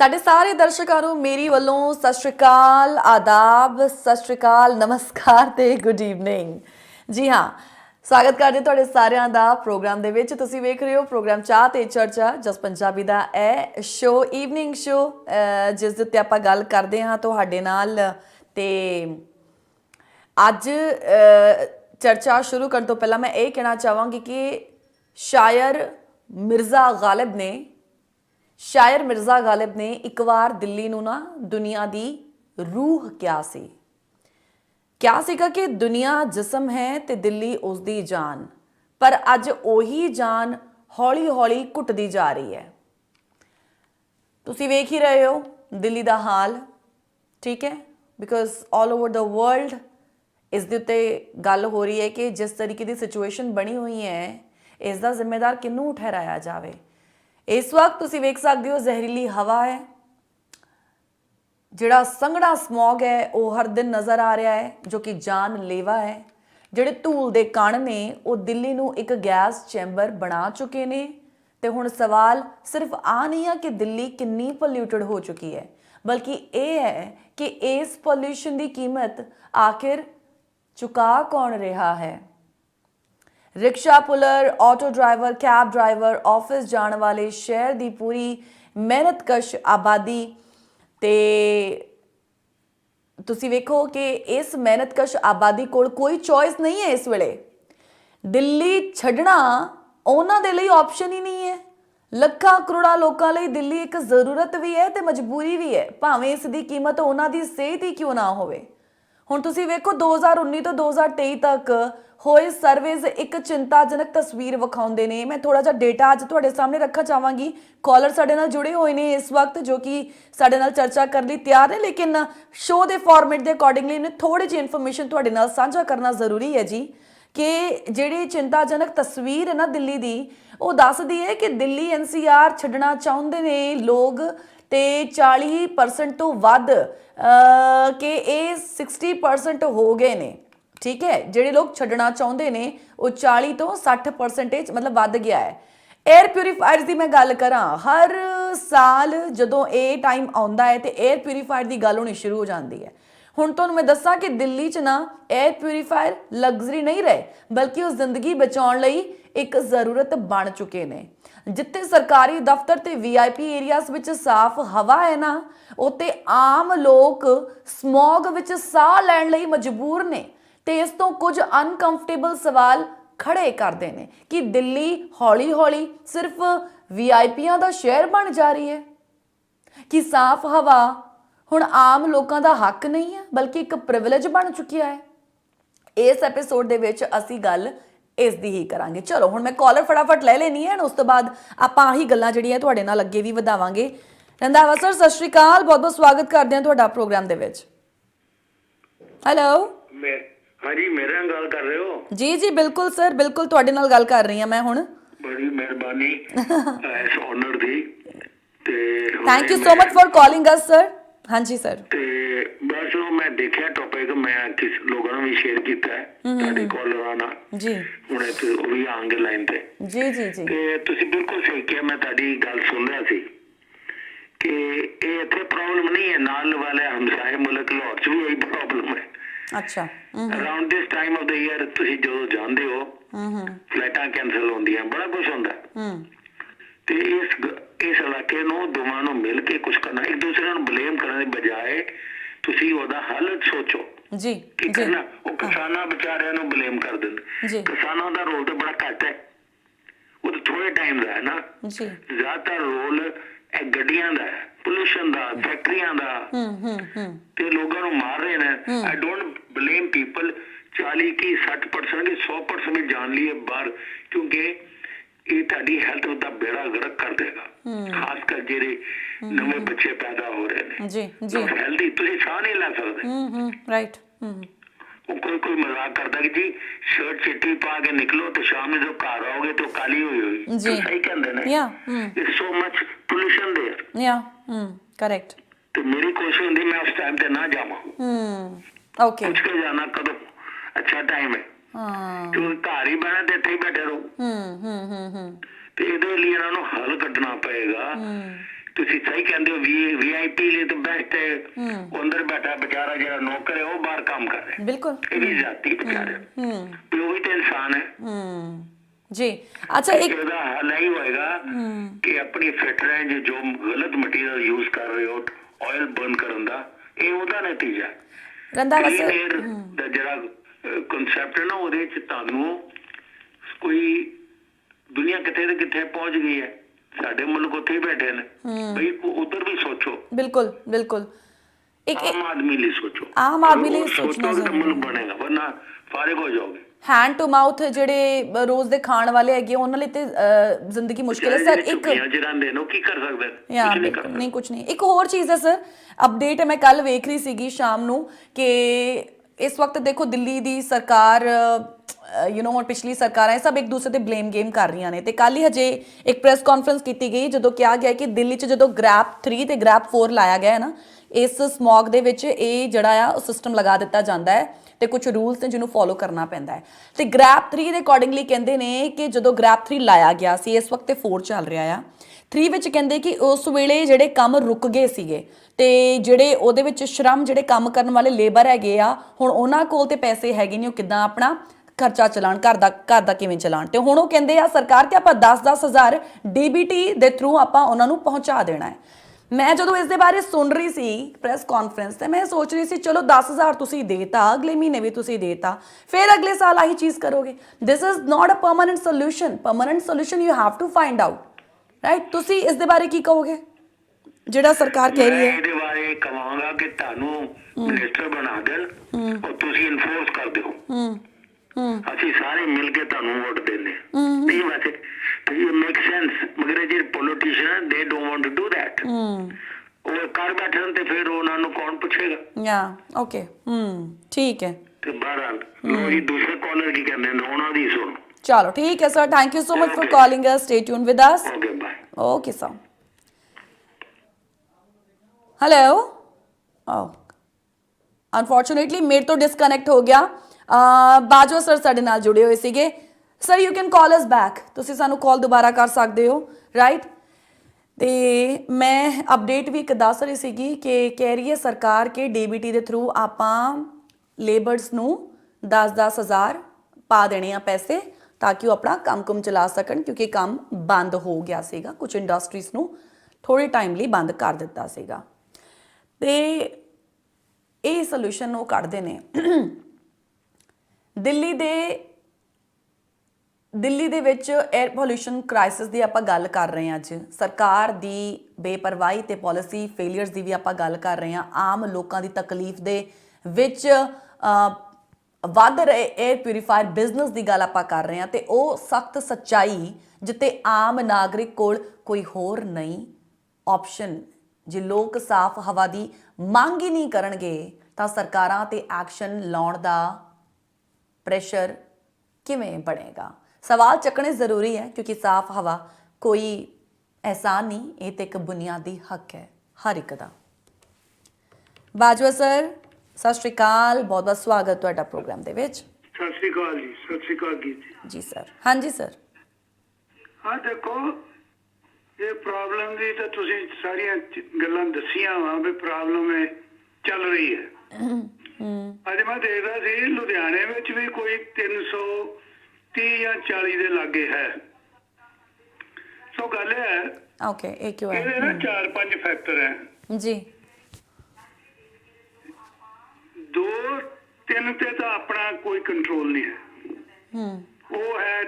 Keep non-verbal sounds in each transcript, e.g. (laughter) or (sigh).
ਸਾਡੇ ਸਾਰੇ ਦਰਸ਼ਕਾਂ ਨੂੰ ਮੇਰੀ ਵੱਲੋਂ ਸਤਿ ਸ਼੍ਰੀ ਅਕਾਲ, ਆਦਾਬ, ਸਤਿ ਸ਼੍ਰੀ ਅਕਾਲ, ਨਮਸਕਾਰ ਤੇ ਗੁੱਡ ਈਵਨਿੰਗ ਜੀ ਹਾਂ, ਸਵਾਗਤ ਕਰਦੇ ਤੁਹਾਡੇ ਸਾਰਿਆਂ ਦਾ ਪ੍ਰੋਗਰਾਮ ਦੇ ਵਿੱਚ। ਤੁਸੀਂ ਵੇਖ ਰਹੇ ਹੋ ਪ੍ਰੋਗਰਾਮ ਚਾਹ ਤੇ ਚਰਚਾ, ਜਸ ਪੰਜਾਬੀ ਦਾ ਇਹ ਸ਼ੋ ਈਵਨਿੰਗ ਸ਼ੋ ਜਿਸ ਦੇ ਉੱਤੇ ਆਪਾਂ ਗੱਲ ਕਰਦੇ ਹਾਂ ਤੁਹਾਡੇ ਨਾਲ। ਤੇ ਅੱਜ ਚਰਚਾ ਸ਼ੁਰੂ ਕਰਨ ਤੋਂ ਪਹਿਲਾਂ ਮੈਂ ਇਹ ਕਹਿਣਾ ਚਾਹਾਂਗੀ ਕਿ ਸ਼ਾਇਰ ਮਿਰਜ਼ਾ ਗਾਲਿਬ ਨੇ ਸ਼ਾਇਰ ਮਿਰਜ਼ਾ ਗਾਲਿਬ ਨੇ ਇੱਕ ਵਾਰ ਦਿੱਲੀ ਨੂੰ ਨਾ ਦੁਨੀਆ ਦੀ ਰੂਹ ਕਿਹਾ ਸੀ। ਕਿਹਾ ਸੀਗਾ ਕਿ ਦੁਨੀਆ ਜਿਸਮ ਹੈ ਤੇ ਦਿੱਲੀ ਉਸ ਦੀ ਜਾਨ, ਪਰ ਅੱਜ ਉਹੀ ਜਾਨ ਹੌਲੀ-ਹੌਲੀ ਘੁੱਟਦੀ ਜਾ ਰਹੀ ਹੈ। ਤੁਸੀਂ ਵੇਖ ਹੀ ਰਹੇ ਹੋ ਦਿੱਲੀ ਦਾ ਹਾਲ, ਠੀਕ ਹੈ? ਬਿਕਾਜ਼ 올 ਓਵਰ ਦਾ ਵਰਲਡ ਇਸ ਦੇ ਉੱਤੇ ਗੱਲ ਹੋ ਰਹੀ ਹੈ ਕਿ ਜਿਸ ਤਰੀਕੇ ਦੀ ਸਿਚੁਏਸ਼ਨ ਬਣੀ ਹੋਈ ਹੈ, ਇਸ ਦਾ ਜ਼ਿੰਮੇਦਾਰ ਕਿਹਨੂੰ ਠਹਿਰਾਇਆ ਜਾਵੇ? ਇਸ ਵਕਤ ਤੁਸੀਂ ਵੇਖ ਸਕਦੇ ਹੋ ਜ਼ਹਿਰੀਲੀ ਹਵਾ ਹੈ। ਜਿਹੜਾ ਸੰਘਣਾ ਸਮੌਗ ਹੈ, ਉਹ ਹਰ ਦਿਨ ਨਜ਼ਰ ਆ ਰਿਹਾ ਹੈ, ਜੋ ਕਿ ਜਾਨ ਲੇਵਾ ਹੈ। ਜਿਹੜੇ ਧੂਲ ਦੇ ਕਣ ਨੇ, ਉਹ ਦਿੱਲੀ ਨੂੰ ਇੱਕ ਗੈਸ ਚੈਂਬਰ ਬਣਾ ਚੁੱਕੇ ਨੇ। ਤੇ ਹੁਣ ਸਵਾਲ ਸਿਰਫ ਆ ਨਹੀਂ ਆ ਕਿ ਦਿੱਲੀ ਕਿੰਨੀ ਪੋਲਿਊਟਡ ਹੋ ਚੁੱਕੀ ਹੈ, ਬਲਕਿ ਇਹ ਹੈ ਕਿ ਇਸ ਪੋਲਿਊਸ਼ਨ ਦੀ ਕੀਮਤ ਆਖਿਰ ਚੁਕਾ ਕੌਣ ਰਿਹਾ ਹੈ? Rickshaw puller, auto driver, cab driver, office ਜਾਣ ਵਾਲੇ ਸ਼ਹਿਰ ਦੀ ਪੂਰੀ ਮਿਹਨਤਕਸ਼ ਆਬਾਦੀ ਤੇ ਤੁਸੀਂ ਵੇਖੋ ਕਿ ਇਸ ਮਿਹਨਤਕਸ਼ ਆਬਾਦੀ ਕੋਲ ਕੋਈ ਚੋਇਸ ਨਹੀਂ ਹੈ ਇਸ ਵੇਲੇ। ਦਿੱਲੀ ਛੱਡਣਾ ਉਹਨਾਂ ਦੇ ਲਈ ਆਪਸ਼ਨ ਹੀ ਨਹੀਂ ਹੈ। ਲੱਖਾਂ ਕਰੋੜਾਂ ਲੋਕਾਂ ਲਈ ਦਿੱਲੀ ਇੱਕ ਜ਼ਰੂਰਤ ਵੀ ਹੈ ਤੇ ਮਜਬੂਰੀ ਵੀ ਹੈ। ਭਾਵੇਂ ਇਸ ਦੀ ਕੀਮਤ ਉਹਨਾਂ ਦੀ ਸਿਹਤ ਹੀ ਕਿਉਂ ਨਾ ਹੋਵੇ। ਹੁਣ ਤੁਸੀਂ ਵੇਖੋ 2019 ਤੋਂ 2023 ਤੱਕ ਹੋਏ ਸਰਵੇਜ਼ ਇੱਕ ਚਿੰਤਾਜਨਕ ਤਸਵੀਰ ਵਿਖਾਉਂਦੇ ਨੇ। ਮੈਂ ਥੋੜਾ ਜਿਹਾ ਡੇਟਾ ਅੱਜ ਤੁਹਾਡੇ ਸਾਹਮਣੇ ਰੱਖਣਾ ਚਾਹਾਂਗੀ। ਕਾਲਰ ਸਾਡੇ ਨਾਲ ਜੁੜੇ ਹੋਏ ਨੇ ਇਸ ਵਕਤ, ਜੋ ਕਿ ਸਾਡੇ ਨਾਲ ਚਰਚਾ ਕਰਨ ਲਈ ਤਿਆਰ ਨੇ, ਲੇਕਿਨ ਸ਼ੋਅ ਦੇ ਫਾਰਮੈਟ ਦੇ ਅਕੋਰਡਿੰਗਲੀ ਨੇ ਥੋੜੀ ਜਿਹੀ ਇਨਫੋਰਮੇਸ਼ਨ ਤੁਹਾਡੇ ਨਾਲ ਸਾਂਝਾ ਕਰਨਾ ਜ਼ਰੂਰੀ ਹੈ ਜੀ। ਕਿ ਜਿਹੜੀ ਚਿੰਤਾਜਨਕ ਤਸਵੀਰ ਹੈ ਨਾ ਦਿੱਲੀ ਦੀ, ਉਹ ਦੱਸਦੀ ਹੈ ਕਿ ਦਿੱਲੀ ਐਨਸੀਆਰ ਛੱਡਣਾ ਚਾਹੁੰਦੇ ਨੇ ਲੋਕ ਤੇ 40% ਤੋਂ ਵੱਧ ਕਿ ਇਹ 60% ਹੋ ਗਏ ਨੇ। ਠੀਕ ਹੈ, ਜਿਹੜੇ ਲੋਕ ਛੱਡਣਾ ਚਾਹੁੰਦੇ ਨੇ, ਉਹ 40 ਤੋਂ 60% ਮਤਲਬ ਵੱਧ ਗਿਆ ਹੈ। 에ਅਰ ਪਿਊਰੀਫਾਇਰ ਦੀ ਮੈਂ ਗੱਲ ਕਰਾਂ, ਹਰ ਸਾਲ ਜਦੋਂ ਇਹ ਟਾਈਮ ਆਉਂਦਾ ਹੈ, ਤੇ 에ਅਰ ਪਿਊਰੀਫਾਇਰ ਦੀ ਗੱਲ ਹੋਣੀ ਸ਼ੁਰੂ ਹੋ ਜਾਂਦੀ ਹੈ। ਹੁਣ ਤੁਹਾਨੂੰ ਮੈਂ ਦੱਸਾਂ ਕਿ ਦਿੱਲੀ 'ਚ ਨਾ 에ਅਰ ਪਿਊਰੀਫਾਇਰ ਲਗਜ਼ਰੀ ਨਹੀਂ ਰਹੇ, ਬਲਕਿ ਉਹ ਜ਼ਿੰਦਗੀ ਬਚਾਉਣ ਲਈ ਇੱਕ ਜ਼ਰੂਰਤ ਬਣ ਚੁੱਕੇ ਨੇ। ਜਿੱਥੇ ਸਰਕਾਰੀ ਦਫ਼ਤਰ ਤੇ ਵੀਆਈਪੀ ਏਰੀਆਜ਼ ਵਿੱਚ ਸਾਫ਼ ਹਵਾ ਹੈ ਨਾ ਉੱਤੇ ਆਮ ਲੋਕ ਸਮੋਗ ਵਿੱਚ ਸਾਹ ਲੈਣ ਲਈ ਮਜਬੂਰ ਨੇ। ਤੇ ਇਸ ਤੋਂ ਕੁਝ ਅਨਕੰਫਰਟੇਬਲ ਸਵਾਲ ਖੜੇ ਕਰਦੇ ਨੇ ਕਿ ਦਿੱਲੀ ਹੌਲੀ-ਹੌਲੀ ਸਿਰਫ ਵੀਆਈਪੀਆਂ ਦਾ ਸ਼ਹਿਰ ਬਣ ਜਾ ਰਹੀ ਹੈ। ਕਿ ਸਾਫ਼ ਹਵਾ ਹੁਣ ਆਮ ਲੋਕਾਂ ਦਾ ਹੱਕ ਨਹੀਂ ਹੈ, ਬਲਕਿ ਇੱਕ ਪ੍ਰਿਵਿਲੇਜ ਬਣ ਚੁੱਕਿਆ ਹੈ। ਇਸ ਐਪੀਸੋਡ ਦੇ ਵਿੱਚ ਅਸੀਂ ਗੱਲ ਇਸ ਦੀ ਹੀ ਕਰਾਂਗੇ। ਚਲੋ, ਹੁਣ ਮੈਂ ਕਾਲਰ ਫਟਾਫਟ ਲੈ ਲੈਣੀ ਹੈ and ਉਸ ਤੋਂ ਬਾਅਦ ਆਪਾਂ ਆਹੀ ਗੱਲਾਂ ਜਿਹੜੀਆਂ ਤੁਹਾਡੇ ਨਾਲ ਅੱਗੇ ਵੀ ਵਧਾਵਾਂਗੇ। ਰੰਧਾਵਾ ਸਰ ਸਤਿ ਸ਼੍ਰੀ ਅਕਾਲ। ਬਹੁਤ ਬਹੁਤ ਸਵਾਗਤ ਕਰਦੇ ਹਾਂ ਤੁਹਾਡਾ ਪ੍ਰੋਗਰਾਮ ਦੇ ਵਿੱਚ। ਹੈਲੋ ਹਾਂਜੀ ਮੇਰੇ ਨਾਲ ਗੱਲ ਕਰ ਰਹੇ ਹੋ? ਜੀ ਜੀ ਬਿਲਕੁਲ ਸਰ ਬਿਲਕੁਲ ਤੁਹਾਡੇ ਨਾਲ ਗੱਲ ਕਰ ਰਹੀ ਹਾਂ ਮੈਂ ਹੁਣ। ਬੜੀ ਮਿਹਰਬਾਨੀ ਇਸ ਓਨਰ ਦੀ। ਤੇ thank you so much for calling us sir ਹਾਂਜੀ ਸਰ ਤੇ ਬਸ ਉਹ ਮੈਂ ਦੇਖਿਆ ਟੌਪਿਕ ਮੈਂ ਕਿਸ ਲੋਕਾਂ ਨੂੰ ਵੀ ਸ਼ੇਅਰ ਕੀਤਾ ਹੈ ਤੁਹਾਡੀ ਕਾਲਰਾਂ ਨਾਲ ਜੀ। ਹੁਣੇ ਤੇ ਉਹ ਵੀ ਆਂਗੇ ਲਾਈਨ ਤੇ। ਜੀ ਜੀ ਜੀ। ਤੇ ਤੁਸੀਂ ਬਿਲਕੁਲ ਸਹੀ ਕਿਹਾ ਮੈਂ ਤੁਹਾਡੀ ਗੱਲ ਸੁਣ ਰਿਹਾ ਸੀ ਕਿ ਇਹ ਇੱਥੇ ਪ੍ਰੋਬਲਮ ਨਹੀਂ ਹੈ ਨਾਲ ਵਾਲੇ ਹਮਸਾਏ ਮੁਲਕ ਲਾਹੌਰ 'ਚ ਵੀ ਇਹੀ ਪ੍ਰੋਬਲਮ ਹੈ। ਅੱਛਾ around this time of the year ਤੁਸੀਂ ਜਦੋਂ ਜਾਂਦੇ ਹੋ ਹੂੰ ਹੂੰ। ਫਲਾਈਟਾਂ ਕੈਨਸਲ ਹੁੰਦੀਆਂ ਬੜਾ ਕੁਝ ਹੁੰਦਾ। ਹੈ। ਤੇ ਇਸ ਇਸ ਇਲਾਕੇ ਨੂੰ ਦੋਵਾਂ ਨੂੰ ਮਿਲ ਕੇ ਕੁਝ ਕਰਨਾ ਇੱਕ ਦੂਸਰੇ ਨੂੰ ਬਲੇਮ ਕਰਨ ਦੀ ਬਜਾਏ ਤੁਸੀਂ ਉਹਦਾ ਹੱਲ ਸੋਚੋ। ਜੀ ਜੀ। ਕਰਨਾ? ਉਹ ਕਿਸਾਨਾਂ ਵਿਚਾਰਿਆਂ ਨੂੰ ਬਲੇਮ ਕਰ ਦਿੰਦੇ। ਜੀ। ਕਿਸਾਨਾਂ ਦਾ ਰੋਲ ਤਾਂ ਬੜਾ ਘੱਟ ਹੈ। ਉਹ ਤਾਂ ਥੋੜੇ ਟਾਈਮ ਦਾ ਹੈ ਨਾ। ਜੀ। ਜ਼ਿਆਦਾਤਰ ਰੋਲ ਇਹ ਗੱਡੀਆਂ ਦਾ ਹੈ ਪੋਲੂਸ਼ਨ ਦਾ ਫੈਕਟਰੀਆਂ ਦਾ। ਹੂੰ ਹੂੰ ਹੂੰ। ਤੇ ਲੋਕਾਂ ਨੂੰ ਮਾਰ ਰਹੇ ਨੇ। ਆਈ ਡੋਨਟ ਬਲੇਮ ਪੀਪਲ 40 ਕੀ 60% ਕੀ 100% ਵੀ ਜਾਣ ਲਈ ਬਾਹਰ ਕਿਉਂਕਿ ਇਹ ਤੁਹਾਡੀ ਹੈਲਥ ਦਾ ਬੇੜਾ ਗਰਕ ਕਰ ਦੇਗਾ ਖਾਸ ਕਰ ਜਿਹੜੇ ਨਵੇਂ ਬੱਚੇ ਪੈਦਾ ਹੋ ਰਹੇ ਨੇ ਜੀ ਜੀ ਹੈਲਦੀ ਤੁਸੀਂ ਸਾਹ ਨਹੀਂ ਲੈ ਸਕਦੇ ਹੂੰ ਹੂੰ ਰਾਈਟ ਹੂੰ ਉਹ ਕੋਈ ਕੋਈ ਮਜ਼ਾਕ ਕਰਦਾ ਕਿ ਜੀ ਸ਼ਰਟ ਚਿੱਟੀ ਪਾ ਕੇ ਨਿਕਲੋ ਤੇ ਸ਼ਾਮ ਨੂੰ ਜਦੋਂ ਘਰ ਆਓਗੇ ਤਾਂ ਉਹ ਕਾਲੀ ਹੋਈ ਹੋਈ ਜੀ। ਸਹੀ ਕਹਿੰਦੇ ਨੇ ਯਾ ਹੂੰ it's so much pollution there ਯਾ ਹੂੰ ਕਰੈਕਟ ਤੇ ਮੇਰੀ ਕੋਸ਼ਿਸ਼ ਹੁੰਦੀ ਮੈਂ ਉਸ ਟਾਈਮ ਤੇ ਨਾ ਜਾਵਾਂ ਹੂੰ ਓਕੇ ਪੁੱਛ ਕੇ ਜਾਣਾ ਕਦੋਂ? ਅੱਛਾ ਟਾਈਮ ਹੈ। ਹਾਂ। ਕਿਉਂ ਘਰ ਹੀ ਬਹਿਣਾ ਤੇ ਇੱਥੇ ਹੀ ਬੈਠੇ ਰਹੋ। ਹੂੰ ਹੂੰ ਹੂੰ ਹੂੰ। ਤੇ ਇਹਦੇ ਲਈ ਇਹਨਾਂ ਨੂੰ ਹੱਲ ਕੱਢਣਾ ਪਏਗਾ। ਤੁਸੀਂ ਸਹੀ ਕਹਿੰਦੇ ਹੋ ਵੀ ਵੀਆਈਪੀ ਲਈ ਤਾਂ ਬੈਸਟ ਹੈ। ਉਹ ਅੰਦਰ ਬੈਠਾ ਵਿਚਾਰਾ ਜਿਹੜਾ ਨੌਕਰ ਹੈ ਉਹ ਬਾਹਰ ਕੰਮ ਕਰ ਰਿਹਾ। ਬਿਲਕੁਲ। ਇਹ ਵੀ ਜਾਤੀ ਵਿਚਾਰੇ ਹੂੰ ਵੀ ਉਹ ਵੀ ਤਾਂ ਇਨਸਾਨ ਹੈ। ਹੂੰ। ਜੀ। ਅੱਛਾ ਇੱਕ ਇਹਦਾ ਹੱਲ ਹੀ ਹੋਏਗਾ ਕਿ ਆਪਣੀ ਫਿਟ ਰੇਂਜ ਜੋ ਗਲਤ ਮਟੀਰੀਅਲ ਯੂਜ਼ ਕਰ ਰਹੇ ਹੋ ਆਇਲ ਬਰਨ ਕਰਨ ਦਾ ਇਹ ਉਹਦਾ ਨਤੀਜਾ। ਹੈ ਰੰਧਾਵਾ ਸਰ ਜਿਹੜਾ ਕਨਸੈਪਟ ਹੈ ਨਾ ਉਹਦੇ ਚ ਤੁਹਾਨੂੰ ਕੋਈ ਦੁਨੀਆ ਕਿਤੇ ਤੇ ਕਿੱਥੇ ਪਹੁੰਚ ਗਈ ਹੈ। ਸਾਡੇ ਮੁਲਕ ਉੱਥੇ ਹੀ ਬੈਠੇ ਨੇ। ਬਈ ਉਧਰ ਵੀ ਸੋਚੋ। ਬਿਲਕੁਲ ਬਿਲਕੁਲ। ਇੱਕ ਆਮ ਆਦਮੀ ਲਈ ਸੋਚੋ। ਆਮ ਆਦਮੀ ਲਈ ਸੋਚਣਾ ਜ਼ਰੂਰੀ ਮੁਲਕ ਬਣੇਗਾ ਵਰਨਾ ਫਾਰਿਗ ਹੋ ਜਾਓਗੇ। ਹੈਂਡ ਟੂ ਮਾਊਥ ਜਿਹੜੇ ਰੋਜ਼ ਦੇ ਖਾਣ ਵਾਲੇ ਹੈਗੇ ਉਹਨਾਂ ਲਈ ਤੇ ਜ਼ਿੰਦਗੀ ਮੁਸ਼ਕਿਲ ਹੈ। ਸਰ ਜਿਹੜੇ ਇੱਕ ਰਹਿੰਦੇ ਨੇ ਉਹ ਕੀ ਕਰ ਸਕਦੇ? ਨੇ? ਕਰ ਨਹੀਂ ਕੁਝ ਨਹੀਂ। ਇੱਕ ਹੋਰ ਚੀਜ਼ ਹੈ ਸਰ ਅਪਡੇਟ ਮੈਂ ਕੱਲ ਵੇਖ ਰਹੀ ਸੀਗੀ ਸ਼ਾਮ ਨੂੰ ਕਿ ਇਸ ਵਕਤ ਦੇਖੋ ਦਿੱਲੀ ਦੀ ਸਰਕਾਰ ਯੂ نو ਹੁਣ ਪਿਛਲੀ ਸਰਕਾਰਾਂ ਇਹ ਸਭ ਇੱਕ ਦੂਸਰੇ ਤੇ ਬਲੇਮ ਗੇਮ ਕਰ ਰਹੀਆਂ ਨੇ। ਤੇ ਕੱਲ ਹੀ ਹਜੇ ਇੱਕ ਪ੍ਰੈਸ ਕਾਨਫਰੰਸ ਕੀਤੀ ਗਈ ਜਦੋਂ ਕਿਹਾ ਗਿਆ ਕਿ ਦਿੱਲੀ 'ਚ ਜਦੋਂ ਗ੍ਰੈਪ 3 ਤੇ ਗ੍ਰੈਪ 4 ਲਾਇਆ ਗਿਆ ਹੈ ਨਾ ਇਸ ਸਮੌਗ ਦੇ ਵਿੱਚ ਇਹ ਜਿਹੜਾ ਆ ਉਹ ਸਿਸਟਮ ਲਗਾ ਦਿੱਤਾ ਜਾਂਦਾ ਹੈ। ਤੇ ਕੁਝ ਰੂਲਸ ਨੇ ਜਿਹਨੂੰ ਫੋਲੋ ਕਰਨਾ ਪੈਂਦਾ ਹੈ। ਤੇ ਗ੍ਰੈਪ 3 ਦੇ ਅਕੋਰਡਿੰਗਲੀ ਕਹਿੰਦੇ ਨੇ ਕਿ ਜਦੋਂ ਗ੍ਰੈਪ 3 ਲਾਇਆ ਗਿਆ ਸੀ, ਇਸ ਵਕਤ ਤੇ 4 ਚੱਲ ਰਿਹਾ ਆ। 3 ਵਿੱਚ ਕਹਿੰਦੇ ਕਿ ਉਸ ਵੇਲੇ ਜਿਹੜੇ ਕੰਮ ਰੁਕ ਗਏ ਸੀਗੇ, ਤੇ ਜਿਹੜੇ ਉਹਦੇ ਵਿੱਚ ਸ਼ਰਮ ਜਿਹੜੇ ਕੰਮ ਕਰਨ ਵਾਲੇ ਲੇਬਰ ਹੈਗੇ ਆ, ਹੁਣ ਉਹਨਾਂ ਕੋਲ ਤੇ ਪੈਸੇ ਹੈਗੇ ਨਹੀਂ, ਉਹ ਕਿਦਾਂ ਆਪਣਾ ਖਰਚਾ ਚਲਾਣ ਘਰ ਦਾ ਘਰ ਦਾ ਕਿਵੇਂ ਚਲਾਣ ਤੇ ਹੁਣ ਉਹ ਕਹਿੰਦੇ ਆ, ਸਰਕਾਰ ਕਿ ਆਪਾਂ 10-10 ਹਜ਼ਾਰ ਡੀਬੀਟੀ ਦੇ ਥਰੂ ਆਪਾਂ ਉਹਨਾਂ ਨੂੰ ਪਹੁੰਚਾ ਦੇਣਾ ਹੈ। ਮੈਂ ਜਦੋਂ ਇਸ ਦੇ ਬਾਰੇ ਸੁਣ ਰਹੀ ਸੀ ਪ੍ਰੈਸ ਕਾਨਫਰੰਸ ਤੇ ਮੈਂ ਸੋਚ ਰਹੀ ਸੀ ਚਲੋ 10000 ਤੁਸੀਂ ਦੇਤਾ ਅਗਲੇ ਮਹੀਨੇ ਵੀ ਤੁਸੀਂ ਦੇਤਾ ਫਿਰ ਅਗਲੇ ਸਾਲ ਆਹੀ ਚੀਜ਼ ਕਰੋਗੇ this is not a permanent solution permanent solution you have to find out right ਤੁਸੀਂ ਇਸ ਦੇ ਬਾਰੇ ਕੀ ਕਹੋਗੇ ਜਿਹੜਾ ਸਰਕਾਰ ਕਹਿ ਰਹੀ ਮੈਂ ਹੈ ਇਹਦੇ ਬਾਰੇ ਕਹਾਂਗਾ ਕਿ ਤੁਹਾਨੂੰ ਮਿਨਿਸਟਰ ਬਣਾ ਦੇਣ ਔਰ ਤੁਸੀਂ ਇਨਫੋਰਸ ਕਰ ਦਿਓ ਹੂੰ ਹੂੰ ਅਸੀਂ ਸਾਰੇ ਮਿਲ ਕੇ ਤੁਹਾਨੂੰ ਵੋਟ ਦਿੰਦੇ ਹਾਂ ਨਹੀਂ ਵੈਸੇ ਇਹ ਮੇਕ ਸੈਂਸ ਮਗਰ ਇਹ ਪੋਲੀਟੀਸ਼ੀਅਨ ਦੇ don't want to do that hmm. ਉਹ ਕਰ ਬੈਠਣ ਤੇ ਫਿਰ ਉਹਨਾਂ ਨੂੰ ਕੌਣ ਪੁੱਛੇਗਾ? ਯਾ ਓਕੇ ਹੂੰ ਠੀਕ ਹੈ। ਤੇ ਬਹਰਾਲ ਲੋ ਜੀ ਦੂਸਰੇ ਕਾਲਰ ਕੀ ਕਹਿੰਦੇ ਨੇ ਉਹਨਾਂ ਦੀ ਸੁਣੋ। ਚਲੋ ਠੀਕ ਹੈ sir thank you so much for. Calling us stay tune with us okay bye Okay, sir. Hello. Oh. Unfortunately, ਮੇਰੇ ਤੋਂ ਡਿਸਕਨੈਕਟ ਹੋ ਗਿਆ ਬਾਜਵਾ ਸਰ ਸਾਡੇ ਨਾਲ ਜੁੜੇ ਹੋਏ ਸੀਗੇ sir you can call us back ਤੁਸੀਂ ਸਾਨੂੰ ਕਾਲ ਦੁਬਾਰਾ ਕਰ ਸਕਦੇ ਹੋ ਰਾਈਟ ਤੇ ਮੈਂ ਅਪਡੇਟ ਵੀ ਇੱਕ ਦੱਸ ਰਹੀ ਸੀਗੀ ਕਿ ਕਹਿ ਰਹੀ ਹੈ ਸਰਕਾਰ ਕਿ ਡੀਬੀਟੀ ਦੇ ਥਰੂ ਆਪਾਂ ਲੇਬਰਸ ਨੂੰ 10-10 ਹਜ਼ਾਰ ਪਾ ਦੇਣੇ ਆ ਪੈਸੇ ਤਾਂ ਕਿ ਉਹ ਆਪਣਾ ਕੰਮ-ਕੁਮ ਚਲਾ ਸਕਣ, ਕਿਉਂਕਿ ਕੰਮ ਬੰਦ ਹੋ ਗਿਆ ਸੀਗਾ। ਕੁਝ ਇੰਡਸਟਰੀਜ਼ ਨੂੰ ਥੋੜੇ ਟਾਈਮ ਲਈ ਬੰਦ ਕਰ ਦਿੱਤਾ ਸੀਗਾ। ਤੇ ਇਹ ਸੋਲੂਸ਼ਨ ਉਹ ਕੱਢਦੇ ਨੇ। (coughs) ਦਿੱਲੀ ਦੇ ਦਿੱਲੀ ਦੇ ਵਿੱਚ 에ਅਰ ਪੋਲੂਸ਼ਨ ਕ੍ਰਾਈਸਿਸ ਦੀ ਆਪਾਂ ਗੱਲ ਕਰ ਰਹੇ ਹਾਂ ਅੱਜ। ਸਰਕਾਰ ਦੀ ਬੇਪਰਵਾਹੀ ਤੇ ਪਾਲਿਸੀ ਫੇਲਿਅਰਸ ਦੀ ਵੀ ਆਪਾਂ ਗੱਲ ਕਰ ਰਹੇ ਹਾਂ। ਆਮ ਲੋਕਾਂ ਦੀ ਤਕਲੀਫ ਦੇ ਵਿੱਚ ਵੱਧ ਰਹੇ 에ਅਰ ਪਿਊਰੀਫਾਇਰ ਬਿਜ਼ਨਸ ਦੀ ਗੱਲ ਆਪਾਂ ਕਰ ਰਹੇ ਹਾਂ ਤੇ ਉਹ ਸਖਤ ਸੱਚਾਈ ਜਿੱਤੇ ਆਮ ਨਾਗਰਿਕ ਕੋਲ ਕੋਈ ਹੋਰ ਨਹੀਂ ਆਪਸ਼ਨ ਜੇ ਲੋਕ ਸਾਫ਼ ਹਵਾ ਦੀ ਮੰਗ ਹੀ ਨਹੀਂ ਕਰਨਗੇ, ਤਾਂ ਸਰਕਾਰਾਂ ਤੇ ਐਕਸ਼ਨ ਲਾਉਣ ਦਾ ਪ੍ਰੈਸ਼ਰ ਕਿਵੇਂ ਬਣੇਗਾ? ਸਵਾਲ ਚੱਕਣੇ ਜ਼ਰੂਰੀ ਹੈ ਕਿਉਂਕਿ ਸਾਫ਼ ਹਵਾ ਕੋਈ ਅਹਿਸਾਨ ਨਹੀਂ ਇਹ ਤੇ ਇੱਕ ਬੁਨਿਆਦੀ ਹੱਕ ਹੈ ਹਰ ਇੱਕ ਦਾ। ਬਾਜਵਾ ਸਰ ਸਤਿ ਸ਼੍ਰੀ ਅਕਾਲ ਬਹੁਤ ਬਹੁਤ ਸਵਾਗਤ ਤੁਹਾਡਾ ਪ੍ਰੋਗਰਾਮ ਦੇ ਵਿੱਚ। ਸਤਿ ਸ਼੍ਰੀ ਅਕਾਲ ਜੀ ਸਤਿ ਸ਼੍ਰੀ ਅਕਾਲ ਜੀ। ਜੀ ਸਰ ਹਾਂਜੀ ਸਰ। ਹਾਂ ਦੇਖੋ ਇਹ ਪ੍ਰੋਬਲਮ ਦੀ ਤਾਂ ਤੁਸੀਂ ਸਾਰੀਆਂ ਗੱਲਾਂ ਦੱਸੀਆਂ ਵਾ ਵੀ ਪ੍ਰੋਬਲਮ ਹੈ ਚੱਲ ਰਹੀ ਹੈ। ਅੱਜ ਮੈਂ ਦੇਖਦਾ ਸੀ ਲੁਧਿਆਣੇ ਵਿੱਚ ਵੀ ਕੋਈ 330 ਜਾਂ 40 ਦੇ ਲਾਗੇ ਹੈ। ਸੋ ਗੱਲ ਇਹ ਹੈ ਓਕੇ ਇਹ ਕਿਉਂ ਇਹਦੇ ਨਾ ਚਾਰ ਪੰਜ ਫੈਕਟਰ ਹੈ। ਜੀ। ਦੋ ਤਿੰਨ ਤੇ ਤਾਂ ਆਪਣਾ ਕੋਈ ਕੰਟਰੋਲ ਨਹੀਂ ਹੈ। ਹੂੰ ਉਹ ਹੈ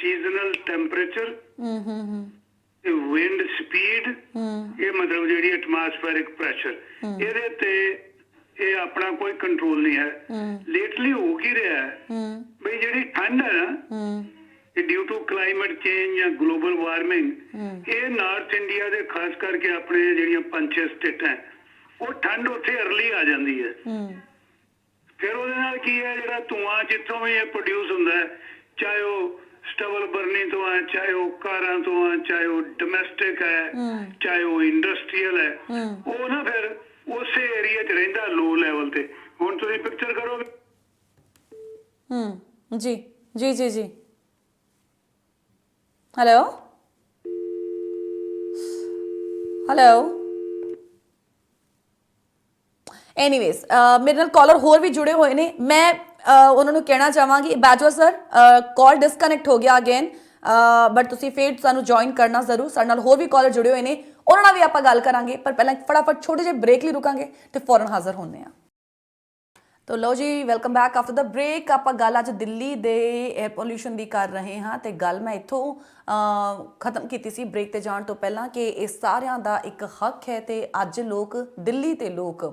ਸੀਜ਼ਨਲ ਟੈਂਪਰੇਚਰ ਹੂੰ ਹੂੰ ਹੂੰ ਵਿੰਡ ਸਪੀਡ ਹੂੰ ਇਹ ਮਤਲਬ ਜਿਹੜੀ ਐਟਮੋਸਫੈਰਿਕ ਪ੍ਰੈਸ਼ਰ ਇਹਦੇ ਤੇ ਇਹ ਆਪਣਾ ਕੋਈ ਕੰਟਰੋਲ ਨਹੀਂ ਹੈ। ਲੇਟਲੀ ਹੋ ਕੀ ਰਿਹਾ ਹੈ? ਬਈ ਜਿਹੜੀ ਠੰਡ ਹੈ ਨਾ ਇਹ ਡਿਊ ਟੂ ਕਲਾਈਮੇਟ ਚੇਂਜ ਜਾਂ ਗਲੋਬਲ ਵਾਰਮਿੰਗ ਇਹ ਨਾਰਥ ਇੰਡੀਆ ਦੇ ਖਾਸ ਕਰਕੇ ਆਪਣੇ ਜਿਹੜੀਆਂ ਪੰਜ ਸਟੇਟਾਂ ਉਹ ਠੰਡ ਉੱਥੇ ਅਰਲੀ ਆ ਜਾਂਦੀ ਹੈ। ਫਿਰ ਉਹਦੇ ਨਾਲ ਕੀ ਹੈ ਜਿਹੜਾ ਧੂਆਂ ਜਿੱਥੋਂ ਵੀ ਇਹ ਪ੍ਰੋਡਿਊਸ ਹੁੰਦਾ ਹੈ ਚਾਹੇ ਉਹ ਸਟਬਲ ਬਰਨੀ ਤੋਂ ਆ ਚਾਹੇ ਉਹ ਕਾਰਾਂ ਤੋਂ ਆ ਚਾਹੇ ਉਹ ਡੋਮੈਸਟਿਕ ਹੈ ਚਾਹੇ ਉਹ ਇੰਡਸਟਰੀਅਲ ਹੈ। ਉਹ ਨਾ ਫਿਰ ਉਸੇ ਏਰੀਆ 'ਚ ਰਹਿੰਦਾ ਲੋ ਲੈਵਲ ਤੇ। ਹੁਣ ਤੁਸੀਂ ਪਿਕਚਰ ਕਰੋਗੇ। ਹੂੰ, ਜੀ ਜੀ ਜੀ ਜੀ। ਹੈਲੋ ਹੈਲੋ ਐਨੀਵੇਜ਼ ਮੇਰੇ ਨਾਲ ਕਾਲਰ ਹੋਰ ਵੀ ਜੁੜੇ ਹੋਏ ਨੇ। ਮੈਂ ਉਹਨਾਂ ਨੂੰ ਕਹਿਣਾ ਚਾਹਾਂਗੀ ਬਾਜਵਾ ਸਰ ਕਾਲ ਡਿਸਕਨੈਕਟ ਹੋ ਗਿਆ ਅਗੇਨ ਬਟ ਤੁਸੀਂ ਫੇਰ ਸਾਨੂੰ ਜੁਆਇਨ ਕਰਨਾ ਜ਼ਰੂਰ, ਸਾਡੇ ਨਾਲ ਹੋਰ ਵੀ ਕਾਲਰ ਜੁੜੇ ਹੋਏ ਨੇ। ਉਹਨਾਂ ਨਾਲ ਵੀ ਆਪਾਂ ਗੱਲ ਕਰਾਂਗੇ, ਪਰ ਪਹਿਲਾਂ ਫਟਾਫਟ ਛੋਟੇ ਜਿਹੇ ਬ੍ਰੇਕ ਲਈ ਰੁਕਾਂਗੇ ਤੇ ਫੌਰਨ ਹਾਜ਼ਰ ਹੁੰਦੇ ਆ ਤੋ ਲੋ ਜੀ welcome back after the break ਆਪਾਂ ਗੱਲ ਅੱਜ ਦਿੱਲੀ ਦੇ 에ਅਰ ਪੋਲਿਊਸ਼ਨ ਦੀ ਕਰ ਰਹੇ ਹਾਂ ਤੇ ਗੱਲ ਮੈਂ ਇੱਥੋਂ ਖਤਮ ਕੀਤੀ ਸੀ ਬ੍ਰੇਕ ਤੇ ਜਾਣ ਤੋਂ ਪਹਿਲਾਂ ਕਿ ਇਹ ਸਾਰਿਆਂ ਦਾ ਇੱਕ ਹੱਕ ਹੈ ਤੇ ਅੱਜ ਲੋਕ, ਦਿੱਲੀ ਤੇ ਲੋਕ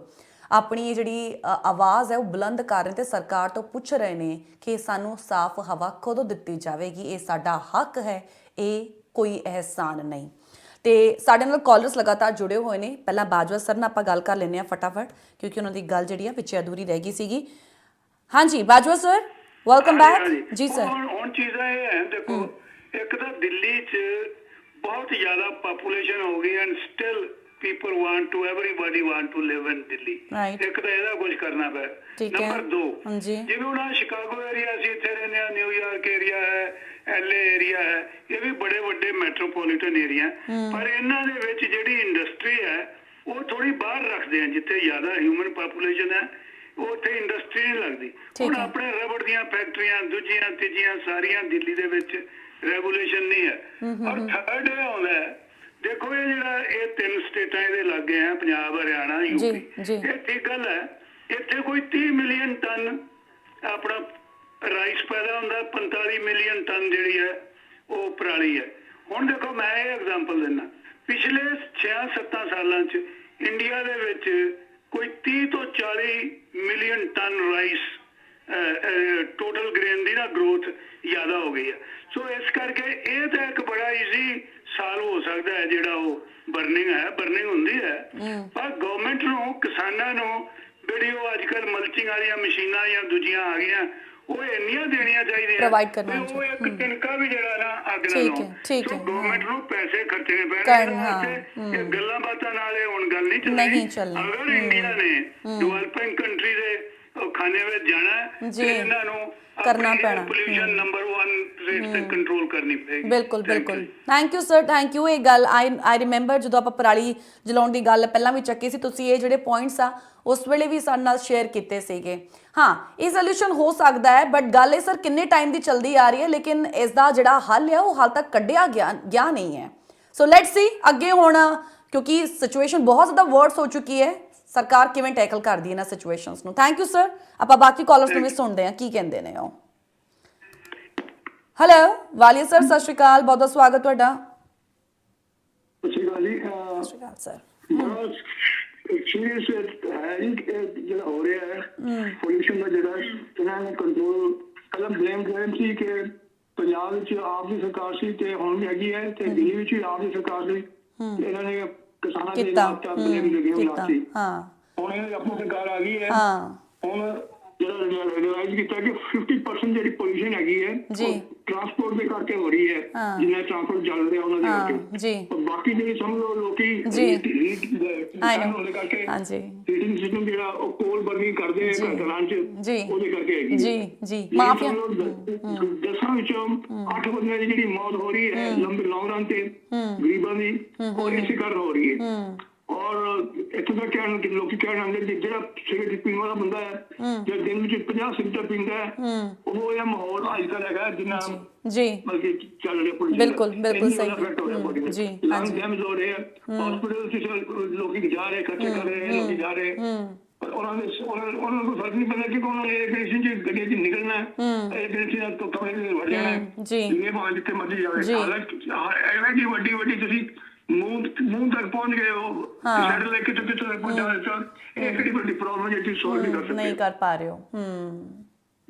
ਆਪਣੀ ਜਿਹੜੀ ਅ, ਆਵਾਜ਼ ਹੈ ਉਹ ਬੁਲੰਦ ਕਰ ਰਹੇ ਤੇ ਸਰਕਾਰ ਤੋਂ ਪੁੱਛ ਰਹੇ ਨੇ ਕਿ ਸਾਨੂੰ ਸਾਫ਼ ਹਵਾ ਕਦੋਂ ਦਿੱਤੀ ਜਾਵੇਗੀ ਇਹ ਸਾਡਾ ਹੱਕ ਹੈ ਇਹ ਕੋਈ ਅਹਿਸਾਨ ਨਹੀਂ। ਤੇ ਸਾਡੇ ਨਾਲ ਕਾਲਰਸ ਲਗਾਤਾਰ ਜੁੜੇ ਹੋਏ ਨੇ। ਪਹਿਲਾਂ ਬਾਜਵਾ ਸਰ ਨਾਲ ਆਪਾਂ ਗੱਲ ਕਰ ਲੈਂਦੇ ਆ ਫਟਾਫਟ ਕਿਉਂਕਿ ਉਹਨਾਂ ਦੀ ਗੱਲ ਜਿਹੜੀ ਆ ਪਿੱਛੇ ਅਧੂਰੀ ਰਹਿ ਗਈ ਸੀਗੀ। ਹਾਂਜੀ ਬਾਜਵਾ ਸਰ ਵੈਲਕਮ ਬੈਕ ਜੀ ਸਰ ਹੁਣ ਹੁਣ ਚੀਜ਼ਾਂ ਇਹ ਹੈ ਦੇਖੋ ਇੱਕ ਤਾਂ ਦਿੱਲੀ 'ਚ ਬਹੁਤ ਜ਼ਿਆਦਾ ਪਾਪੂਲੇਸ਼ਨ ਹੋ ਗਈ and still people want to everybody want to live in Delhi. ਇੱਕ ਤਾਂ ਇਹਦਾ ਕੁਝ ਕਰਨਾ ਹੈ। ਨੰਬਰ 2 ਹਾਂਜੀ। ਜਿਵੇਂ ਆਹ ਸ਼ਿਕਾਗੋ ਏਰੀਆ ਸੀ ਇੱਥੇ ਰਹਿੰਦੇ ਆ ਨਿਊਯਾਰਕ ਏਰੀਆ ਹੈ ਐਲਏ ਏਰੀਆ ਹੈ ਇਹ ਵੀ ਬੜੇ ਵੱਡੇ ਮੈਟਰੋਪੋਲੀਟਨ ਏਰੀਆ ਪਰ ਇਹਨਾਂ ਦੇ ਵਿੱਚ ਜਿਹੜੀ ਇੰਡਸਟਰੀ ਹੈ ਉਹ ਥੋੜੀ ਬਾਹਰ ਰੱਖਦੇ ਆ ਜਿੱਥੇ ਜ਼ਿਆਦਾ ਹਿਊਮਨ ਪਾਪੂਲੇਸ਼ਨ ਹੈ ਉੱਥੇ ਇੰਡਸਟਰੀ ਨਹੀਂ ਲੱਗਦੀ ਹੁਣ। ਆਪਣੇ ਰਬੜ ਦੀਆਂ ਫੈਕਟਰੀਆਂ ਦੂਜੀਆਂ ਤੀਜੀਆਂ ਸਾਰੀਆਂ ਦਿੱਲੀ ਦੇ ਵਿੱਚ ਰੈਗੂਲੇਸ਼ਨ ਨਹੀਂ ਹੈ ਔਰ ਥਰਡ ਇਹ ਆਉਂਦਾ ਹੈ ਦੇਖੋ ਇਹ ਜਿਹੜਾ ਇਹ ਤਿੰਨ ਸਟੇਟਾਂ ਇਹਦੇ ਲੱਗੇ ਆ ਪੰਜਾਬ ਹਰਿਆਣਾ ਯੂਪੀ। ਇਹ ਠੀਕ ਗੱਲ ਹੈ ਇੱਥੇ ਕੋਈ 30 ਮਿਲੀਅਨ ਟਨ ਆਪਣਾ ਰਾਈਸ ਪੈਦਾ ਹੁੰਦਾ 45 ਮਿਲੀਅਨ ਟਨ ਜਿਹੜੀ ਹੈ ਉਹ ਪਰਾਲੀ ਹੈ ਹੁਣ ਦੇਖੋ ਮੈਂ ਇਹ ਐਗਜ਼ਾਮਪਲ ਦਿੰਦਾ ਪਿਛਲੇ 6-7 ਸਾਲਾਂ 'ਚ ਇੰਡੀਆ ਦੇ ਵਿੱਚ ਕੋਈ 30 ਤੋਂ 40 million ton rice total grain ਦੀ ਨਾ ਗਰੋਥ ਜ਼ਿਆਦਾ ਹੋ ਗਈ ਹੈ ਸੋ ਇਸ ਕਰਕੇ ਇਹ ਤਾਂ ਇੱਕ ਬੜਾ ਈਜ਼ੀ ਸਾਲ ਹੋ ਸਕਦਾ ਹੈ ਜਿਹੜਾ ਉਹ ਬਰਨਿੰਗ ਹੈ ਬਰਨਿੰਗ ਹੁੰਦੀ ਹੈ। ਪਰ ਗਵਰਨਮੈਂਟ ਨੂੰ ਕਿਸਾਨਾਂ ਨੂੰ ਜਿਹੜੀ ਉਹ ਅੱਜ ਕੱਲ ਮਲਚਿੰਗ ਵਾਲੀਆਂ ਮਸ਼ੀਨਾਂ ਜਾਂ ਦੂਜੀਆਂ ਆ ਗਈਆਂ ਉਹ ਇੰਨੀਆਂ ਦੇਣੀਆਂ ਚਾਹੀਦੀਆਂ Provide ਕਰਨਾ ਉਹ ਇੱਕ ਤਿਨਕਾ ਵੀ ਜਿਹੜਾ ਨਾ ਅੱਗ ਨਾ ਠੀਕ ਹੈ, ਠੀਕ ਹੈ, ਗਵਰਨਮੈਂਟ ਨੂੰ ਪੈਸੇ ਖਰਚਣੇ ਪੈਣਗੇ ਇਹ ਗੱਲਾਂ ਬਾਤਾਂ ਨਾਲ ਇਹ ਹੁਣ ਗੱਲ ਨਹੀਂ ਚੱਲਣੀ ਅਗਰ ਇੰਡੀਆ ਨੇ ਡਿਵੈਲਪਿੰਗ ਕੰਟਰੀ ਦੇ ਖਾਨੇ ਵਿੱਚ ਜਾਣਾ ਜੀ। ਤੇ ਇਹਨਾਂ ਨੂੰ ਕਰਨਾ ਪੈਣਾ, ਪੋਲੂਸ਼ਨ ਨੰਬਰ 1 ਰੇਟ ਤੇ ਕੰਟਰੋਲ ਕਰਨੀ ਪਏਗੀ। ਬਿਲਕੁਲ. ਬਿਲਕੁਲ। Thank you sir thank you ਇਹ ਗੱਲ ਆਈ ਆਈ ਰਿਮੈਂਬਰ ਜਦੋਂ ਆਪਾਂ ਪਰਾਲੀ ਜਲਾਉਣ ਦੀ ਗੱਲ ਪਹਿਲਾਂ ਵੀ ਚੱਕੀ ਸੀ ਤੁਸੀਂ ਇਹ ਜਿਹੜੇ ਪੁਆਇੰਟਸ ਆ ਉਸ ਵੇਲੇ ਵੀ ਸਾਡੇ ਨਾਲ ਸ਼ੇਅਰ ਕੀਤੇ ਸੀਗੇ। ਹਾਂ ਇਹ ਸੋਲੂਸ਼ਨ ਹੋ ਸਕਦਾ ਹੈ ਬਟ ਗੱਲ ਇਹ ਸਰ ਕਿੰਨੇ ਟਾਈਮ ਦੀ ਚੱਲਦੀ ਆ ਰਹੀ ਹੈ ਲੇਕਿਨ ਇਸ ਦਾ ਜਿਹੜਾ ਹੱਲ ਹੈ ਉਹ ਹਾਲ ਤੱਕ ਕੱਢਿਆ ਗਿਆ ਗਿਆ ਨਹੀਂ ਹੈ। ਸੋ ਲੈਟਸ ਸੀ ਅੱਗੇ ਹੁਣ ਕਿਉਂਕਿ ਸਿਚੁਏਸ਼ਨ ਬਹੁਤ ਜ਼ਿਆਦਾ ਵਰਡਸ ਹੋ ਚੁੱਕੀ ਹੈ। ਸਰਕਾਰ ਕਿਵੇਂ ਟੈਕਲ ਕਰਦੀ ਹੈ ਇਹਨਾਂ ਸਿਚੁਏਸ਼ਨਸ ਨੂੰ? ਥੈਂਕ ਯੂ ਸਰ ਆਪਾਂ ਬਾਕੀ ਕਾਲਰਸ ਨੂੰ ਵੀ ਸੁਣਦੇ ਹਾਂ ਕੀ ਕਹਿੰਦੇ ਨੇ ਉਹ। ਹੈਲੋ ਵਾਲੀਆ ਸਰ ਸਤਿ ਸ਼੍ਰੀ ਅਕਾਲ ਬਹੁਤ ਬਹੁਤ ਸਵਾਗਤ ਤੁਹਾਡਾ। ਸਤਿ ਸ਼੍ਰੀ ਅਕਾਲ ਜੀ ਸਤਿ ਸ਼੍ਰੀ ਅਕਾਲ ਸਰ ਹੈ ਜੀ ਕਿ ਜਿਹੜਾ ਹੋ ਰਿਹਾ ਹੈ ਪੋਲੂਸ਼ਨ ਦਾ ਜਿਹੜਾ ਇਹਨਾਂ ਨੇ ਕੰਟਰੋਲ ਪਹਿਲਾਂ ਬਲੇਮ ਕਰਨ ਸੀ ਕਿ ਪੰਜਾਬ ਵਿੱਚ ਆਪ ਦੀ ਸਰਕਾਰ ਸੀ ਤੇ ਹੁਣ ਵੀ ਹੈਗੀ ਹੈ ਤੇ ਦਿੱਲੀ ਵਿੱਚ ਵੀ ਆਪ ਦੀ ਸਰਕਾਰ ਸੀ। ਇਹਨਾਂ ਨੇ ਕਿਸਾਨਾਂ ਦੇ ਕੀਤਾ। ਨਾਲ ਬਲੇਮ ਦੇ ਹਮ, ਗਏ ਕੀਤਾ। ਸੀ ਹਾਂ। ਹੁਣ ਇਹ ਆਪਣੀ ਸਰਕਾਰ ਆ ਗਈ ਹੈ। ਹਾਂ। ਹੁਣ ਜਿਹੜਾ ਰਿਅਲਾਈਜ਼ ਕੀਤਾ ਕਿ 50% ਜਿਹੜੀ ਪੋਲੂਸ਼ਨ ਹੈਗੀ ਹੈ ਜੀ। ਟਰਾਂਸਪੋਰਟ ਦੇ ਕਰਕੇ ਹੋ ਰਹੀ ਹੈ ਹਾਂ। ਜਿੰਨਾ ਟਰਾਂਸਪੋਰਟ ਚੱਲ ਰਿਹਾ ਉਹਨਾਂ ਦੇ ਹਾਂ, ਕਰਕੇ ਜੀ। ਪਰ ਬਾਕੀ ਜਿਹੜੇ ਸਮਝ ਲਓ ਲੋਕੀ ਜੀ। ਕਰਕੇ ਹਾਂਜੀ ਹੀਟਿੰਗ ਸਿਸਟਮ ਜਿਹੜਾ ਉਹ ਕੋਲ ਬਰਨਿੰਗ ਕਰਦੇ ਆ। ਘਰਾਂ 'ਚ ਜੀ। ਉਹਦੇ ਕਰਕੇ ਹੈਗੀ ਹੈ। ਜੀ ਜੀ ਲੇਕਿਨ ਮਾਫੀਆ ਸਮਝ ਲਓ, ਦਸਾਂ ਵਿੱਚੋਂ ਅੱਠ ਬੰਦਿਆਂ ਦੀ ਜਿਹੜੀ ਮੌਤ ਹੋ ਰਹੀ ਹੈ ਲੰਬੇ ਲੌਂਗ ਰਨ ਤੇ ਗਰੀਬਾਂ ਦੀ ਉਹ ਇਸੇ ਕਾਰਨ ਹੋ ਰਹੀ ਹੈ ਔਰ ਇੱਥੇ ਦਾ ਕਹਿਣ ਕਿ ਲੋਕੀ ਕਹਿਣ ਆਉਂਦੇ ਕਿ ਜਿਹੜਾ ਸਿਗਰਟ ਪੀਣ ਵਾਲਾ ਬੰਦਾ ਹੈ ਜਿਹੜਾ ਦਿਨ ਵਿੱਚ 50 ਸਿਗਰਟ ਪੀਂਦਾ ਹੈ ਉਹ ਇਹ ਮਾਹੌਲ ਅੱਜ ਕੱਲ੍ਹ ਹੈਗਾ ਜਿੰਨਾ ਜੀ। ਬਲਕਿ ਚੱਲ ਰਿਹਾ ਪੁਲਿਸ ਬਿਲਕੁਲ, ਬਿਲਕੁਲ ਸਹੀ। ਜੀ, ਹਾਂਜੀ। ਡੈਮੇਜ ਹੋ ਰਹੇ ਹਸਪੀਟਲ ਚ ਲੋਕੀ ਜਾ ਰਹੇ ਖਰਚੇ ਕਰ ਰਹੇ ਲੋਕੀ ਜਾ ਰਹੇ। ਉਹਨਾਂ ਦੇ ਉਹਨਾਂ ਨੂੰ ਫ਼ਰਕ ਨਹੀਂ ਪੈਂਦਾ ਕਿ ਨੇ ਇਹ ਕੰਡੀਸ਼ਨ ਚ ਗੱਡੀ ਚ ਨਿਕਲਣਾ ਹੈ ਇਹ ਕੰਡੀਸ਼ਨ ਤੋਂ ਕਮਰੇ ਦੇ ਵੜ ਜਾਣਾ ਹੈ। ਜੀ। ਇਹ ਭਾਵੇਂ ਜਿੱਥੇ ਮਰਜ਼ੀ ਜਾਵੇ। ਜੀ। ਹਾਲਾਂਕਿ ਐਵੇਂ ਦੀ ਵੱਡੀ ਵੱਡੀ ਤੁਸੀਂ ਮੂੰਹ ਮੂੰਹ ਤੱਕ ਪਹੁੰਚ ਗਏ ਹੋ ਹਾਂ। ਸ਼ਹਿਰ ਲੈ ਕੇ ਤੇ ਕਿਤੇ ਪਹੁੰਚਾ ਦਿੱਤਾ ਇਹ ਕਿਹੜੀ ਵੱਡੀ ਪ੍ਰੋਬਲਮ ਹੈ ਜਿਹੜੀ ਸੋਲਵ ਨਹੀਂ ਕਰ ਨਹੀਂ ਸਕਦੇ ਕਰ ਪਾ ਰਹੇ ਹੋ ਹਮ